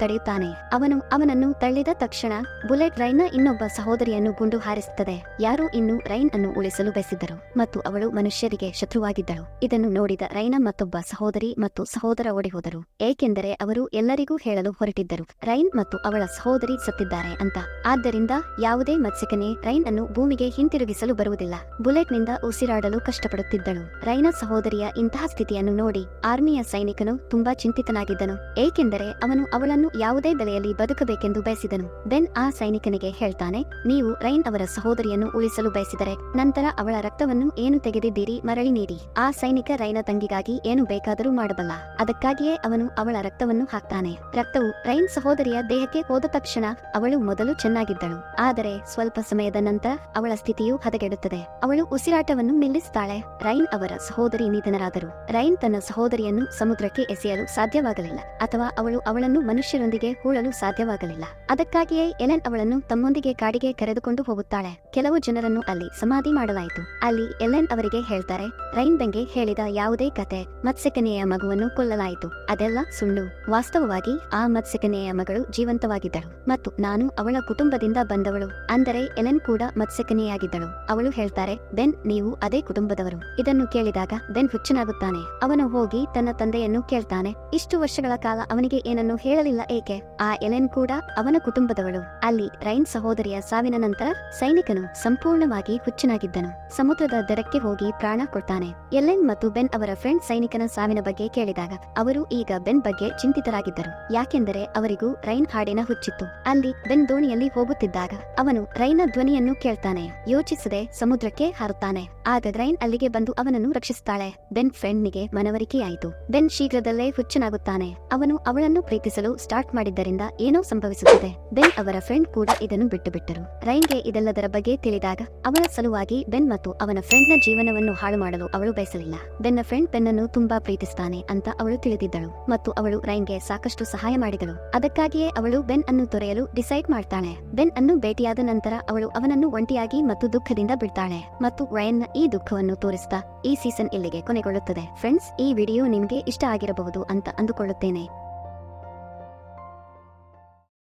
ತಡೆಯುತ್ತಾನೆ. ಅವನು ಅವನನ್ನು ತಳ್ಳಿದ ತಕ್ಷಣ ಬುಲೆಟ್ ರೈನ್ನ ಇನ್ನೊಬ್ಬ ಸಹೋದರಿಯನ್ನು ಗುಂಡು ಹಾರಿಸುತ್ತದೆ. ಯಾರು ಇನ್ನು ರೈನ್ ಅನ್ನು ಉಳಿಸಲು ಬಯಸಿದ್ದರು ಮತ್ತು ಅವಳು ಮನುಷ್ಯರಿಗೆ ಶತ್ರುವಾಗಿದ್ದಳು. ಇದನ್ನು ನೋಡಿದ ರೈನ ಮತ್ತೊಬ್ಬ ಸಹೋದರಿ ಮತ್ತು ಸಹೋದರ ಓಡಿಹೋದರು. ಏಕೆಂದರೆ ಅವರು ಎಲ್ಲರಿಗೂ ಹೇಳಲು ಹೊರಟಿದ್ದರು. ರೈನ್ ಮತ್ತು ಅವಳ ಸಹೋದರಿ ಸತ್ತಿದ್ದಾರೆ ಅಂತ. ಆದ್ದರಿಂದ ಯಾವುದೇ ಮತ್ಸ್ಯಕನೇ ರೈನ್ ಅನ್ನು ಭೂಮಿಗೆ ಹಿಂತಿರುಗಿಸಲು ಬರುವುದಿಲ್ಲ. ಬುಲೆಟ್ನಿಂದ ಉಸಿರಾಡಲು ಕಷ್ಟಪಡುತ್ತಿದ್ದಳು. ರೈನ ಸಹೋದರಿಯ ಇಂತಹ ಸ್ಥಿತಿಯನ್ನು ನೋಡಿ ಆರ್ಮಿಯ ಸೈನಿಕನು ತುಂಬಾ ಚಿಂತಿತನಾಗಿದ್ದನು. ಏಕೆಂದರೆ ಅವನು ಅವಳನ್ನು ಯಾವುದೇ ಬೆಲೆಯಲ್ಲಿ ಬದುಕಬೇಕೆಂದು ಬಯಸಿದನು. ಬೆನ್ ಆ ಸೈನಿಕನಿಗೆ ಹೇಳ್ತಾನೆ, ನೀವು ರೈನ್ ಅವರ ಸಹೋದರಿಯನ್ನು ಉಳಿಸಲು ಬಯಸಿದರೆ ನಂತರ ಅವಳ ರಕ್ತವನ್ನು ಏನು ತೆಗೆದಿದ್ದೀರಿ? ಮರಳಿ ನೀಡಿ. ಆ ಸೈನಿಕ ರೈನ ತಂಗಿಗಾಗಿ ಏನು ಬೇಕಾದರೂ ಮಾಡಬಲ್ಲ. ಅದಕ್ಕಾಗಿಯೇ ಅವನು ಅವಳ ರಕ್ತವನ್ನು ಹಾಕ್ತಾನೆ. ರಕ್ತವು ರೈನ್ ಸಹೋದರಿಯ ದೇಹಕ್ಕೆ ಹೋದ ತಕ್ಷಣ ಅವಳು ಮೊದಲು ಚೆನ್ನಾಗಿದ್ದಳು. ಆದರೆ ಸ್ವಲ್ಪ ಸಮಯದ ನಂತರ ಅವಳ ಸ್ಥಿತಿಯು ಹದಗೆಡುತ್ತದೆ. ಅವಳು ಉಸಿರಾಟವನ್ನು ನಿಲ್ಲಿಸುತ್ತಾಳೆ ರೈನ್ ಅವರ ಸಹೋದರಿ ನಿಧನರಾದರು. ರೈನ್ ತನ್ನ ಸಹೋದರಿಯನ್ನು ಸಮುದ್ರಕ್ಕೆ ಎಸೆಯಲು ಸಾಧ್ಯವಾಗಲಿಲ್ಲ. ಅಥವಾ ಅವಳು ಅವಳನ್ನು ಮನುಷ್ಯರೊಂದಿಗೆ ಹೂಳಲು ಸಾಧ್ಯವಾಗಲಿಲ್ಲ. ಅದಕ್ಕಾಗಿಯೇ ಎಲೆನ್ ಅವಳನ್ನು ತಮ್ಮೊಂದಿಗೆ ಕಾಡಿಗೆ ಕರೆದುಕೊಂಡು ಹೋಗುತ್ತಾಳೆ. ಕೆಲವು ಜನರನ್ನು ಅಲ್ಲಿ ಸಮಾಧಿ ಮಾಡಲಾಯಿತು. ಅಲ್ಲಿ ಎಲೆನ್ ಅವರಿಗೆ ಹೇಳ್ತಾರೆ ರೈನ್ ಬೆಂಗೆ ಹೇಳಿದ ಯಾವುದೇ ಕತೆ ಮತ್ಸ್ಯಕನೆಯ ಮಗುವನ್ನು ಕೊಲ್ಲಲಾಯಿತು. ಅದೆಲ್ಲ ಸುಳ್ಳು. ವಾಸ್ತವವಾಗಿ ಆ ಮತ್ಸ್ಯಕನೆಯ ಮಗಳು ಜೀವಂತವಾಗಿದ್ದಳು. ಮತ್ತು ನಾನು ಅವಳ ಕುಟುಂಬದಿಂದ ಬಂದವಳು. ಅಂದರೆ ಎಲೆನ್ ಕೂಡ ಮತ್ಸ್ಯಕನೆಯಾಗಿದ್ದಳು ಅವಳು ಹೇಳ್ತಾರೆ, ಬೆನ್, ನೀವು ಅದೇ ಕುಟುಂಬದವರು. ಇದನ್ನು ಕೇಳಿದಾಗ ಬೆನ್ ಹುಚ್ಚನಾಗುತ್ತಾನೆ. ಅವನು ಹೋಗಿ ತನ್ನ ತಂದೆಯನ್ನು ಕೇಳ್ತಾನೆ. ಇಷ್ಟು ವರ್ಷಗಳ ಕಾಲ ಅವನಿಗೆ ಏನನ್ನು ಹೇಳಲಿಲ್ಲ ಏಕೆ? ಆ ಎಲೆನ್ ಕೂಡ ಅವನ ಕುಟುಂಬದವಳು. ಅಲ್ಲಿ ರೈನ್ ಸಹೋದರಿಯ ಸಾವಿನ ನಂತರ ಸೈನಿಕನು ಸಂಪೂರ್ಣವಾಗಿ ಹುಚ್ಚನಾಗಿದ್ದನು. ಸಮುದ್ರದ ದಡಕ್ಕೆ ಹೋಗಿ ಪ್ರಾಣ ಕೊಡ್ತಾನೆ. ಎಲ್ಲೆನ್ ಮತ್ತು ಬೆನ್ ಅವರ ಫ್ರೆಂಡ್ ಸೈನಿಕನ ಸಾವಿನ ಬಗ್ಗೆ ಕೇಳಿದಾಗ, ಅವರು ಈಗ ಬೆನ್ ಬಗ್ಗೆ ಚಿಂತಿತರಾಗಿದ್ದರು. ಯಾಕೆಂದರೆ ಅವರಿಗೂ ರೈನ್ ಹಾಡಿನ ಹುಚ್ಚಿತ್ತು. ಅಲ್ಲಿ ಬೆನ್ ದೋಣಿಯಲ್ಲಿ ಹೋಗುತ್ತಿದ್ದಾಗ, ಅವನು ರೈನ ಧ್ವನಿಯನ್ನು ಕೇಳ್ತಾನೆ. ಯೋಚಿಸದೆ ಸಮುದ್ರಕ್ಕೆ ಹಾರುತ್ತಾನೆ. ಆಗ ರೈನ್ ಅಲ್ಲಿಗೆ ಬಂದು ಅವನನ್ನು ರಕ್ಷಿಸುತ್ತಾಳೆ ಬೆನ್ ಫ್ರೆಂಡ್ನಿಗೆ ಮನವರಿಕೆಯಾಯಿತು. ಬೆನ್ ಶೀಘ್ರದಲ್ಲೇ ಹುಚ್ಚನಾಗುತ್ತಾನೆ. ಅವನು ಅವಳನ್ನು ಪ್ರೀತಿಸಲು ಸ್ಟಾರ್ಟ್ ಮಾಡಿದ್ದರಿಂದ ಏನೋ ಸಂಭವಿಸುತ್ತದೆ. ಬೆನ್ ಅವರ ಫ್ರೆಂಡ್ ಕೂಡ ಇದನ್ನು ಬಿಟ್ಟು ಬಿಟ್ಟರು ರೈನ್ಗೆ ಇದೆಲ್ಲದರ ಬಗ್ಗೆ ತಿಳಿದಾಗ, ಅವಳ ಸಲುವಾಗಿ ಬೆನ್ ಮತ್ತು ಅವನ ಫ್ರೆಂಡ್ನ ಜೀವನವನ್ನು ಹಾಳು ಮಾಡಲು ಅವಳು ಬಯಸಲಿಲ್ಲ. ಬೆನ್ನ ಫ್ರೆಂಡ್ ಬೆನ್ ಅನ್ನು ತುಂಬಾ ಪ್ರೀತಿಸ್ತಾನೆ ಅಂತ ಅವಳು ತಿಳಿದಿದ್ದಳು ಮತ್ತು ಅವಳು ರೈನ್ಗೆ ಸಾಕಷ್ಟು ಸಹಾಯ ಮಾಡಿದಳು. ಅದಕ್ಕಾಗಿಯೇ ಅವಳು ಬೆನ್ ಅನ್ನು ತೊರೆಯಲು ಡಿಸೈಡ್ ಮಾಡ್ತಾಳೆ. ಬೆನ್ ಅನ್ನು ಭೇಟಿಯಾದ ನಂತರ ಅವಳು ಅವನನ್ನು ಒಂಟಿಯಾಗಿ ಮತ್ತು ದುಃಖದಿಂದ ಬಿಡ್ತಾಳೆ ಮತ್ತು ರೈನ್ನ ಈ ದುಃಖವನ್ನು ತೋರಿಸ್ತಾ ಈ ಸೀಸನ್ ಇಲ್ಲಿಗೆ ಕೊನೆಗೊಳ್ಳುತ್ತದೆ. ಫ್ರೆಂಡ್ಸ್, ಈ ವಿಡಿಯೋ ನಿಮ್ಗೆ ಇಷ್ಟ ಆಗಿರಬಹುದು ಅಂತ ಅಂದುಕೊಳ್ಳುತ್ತೇನೆ.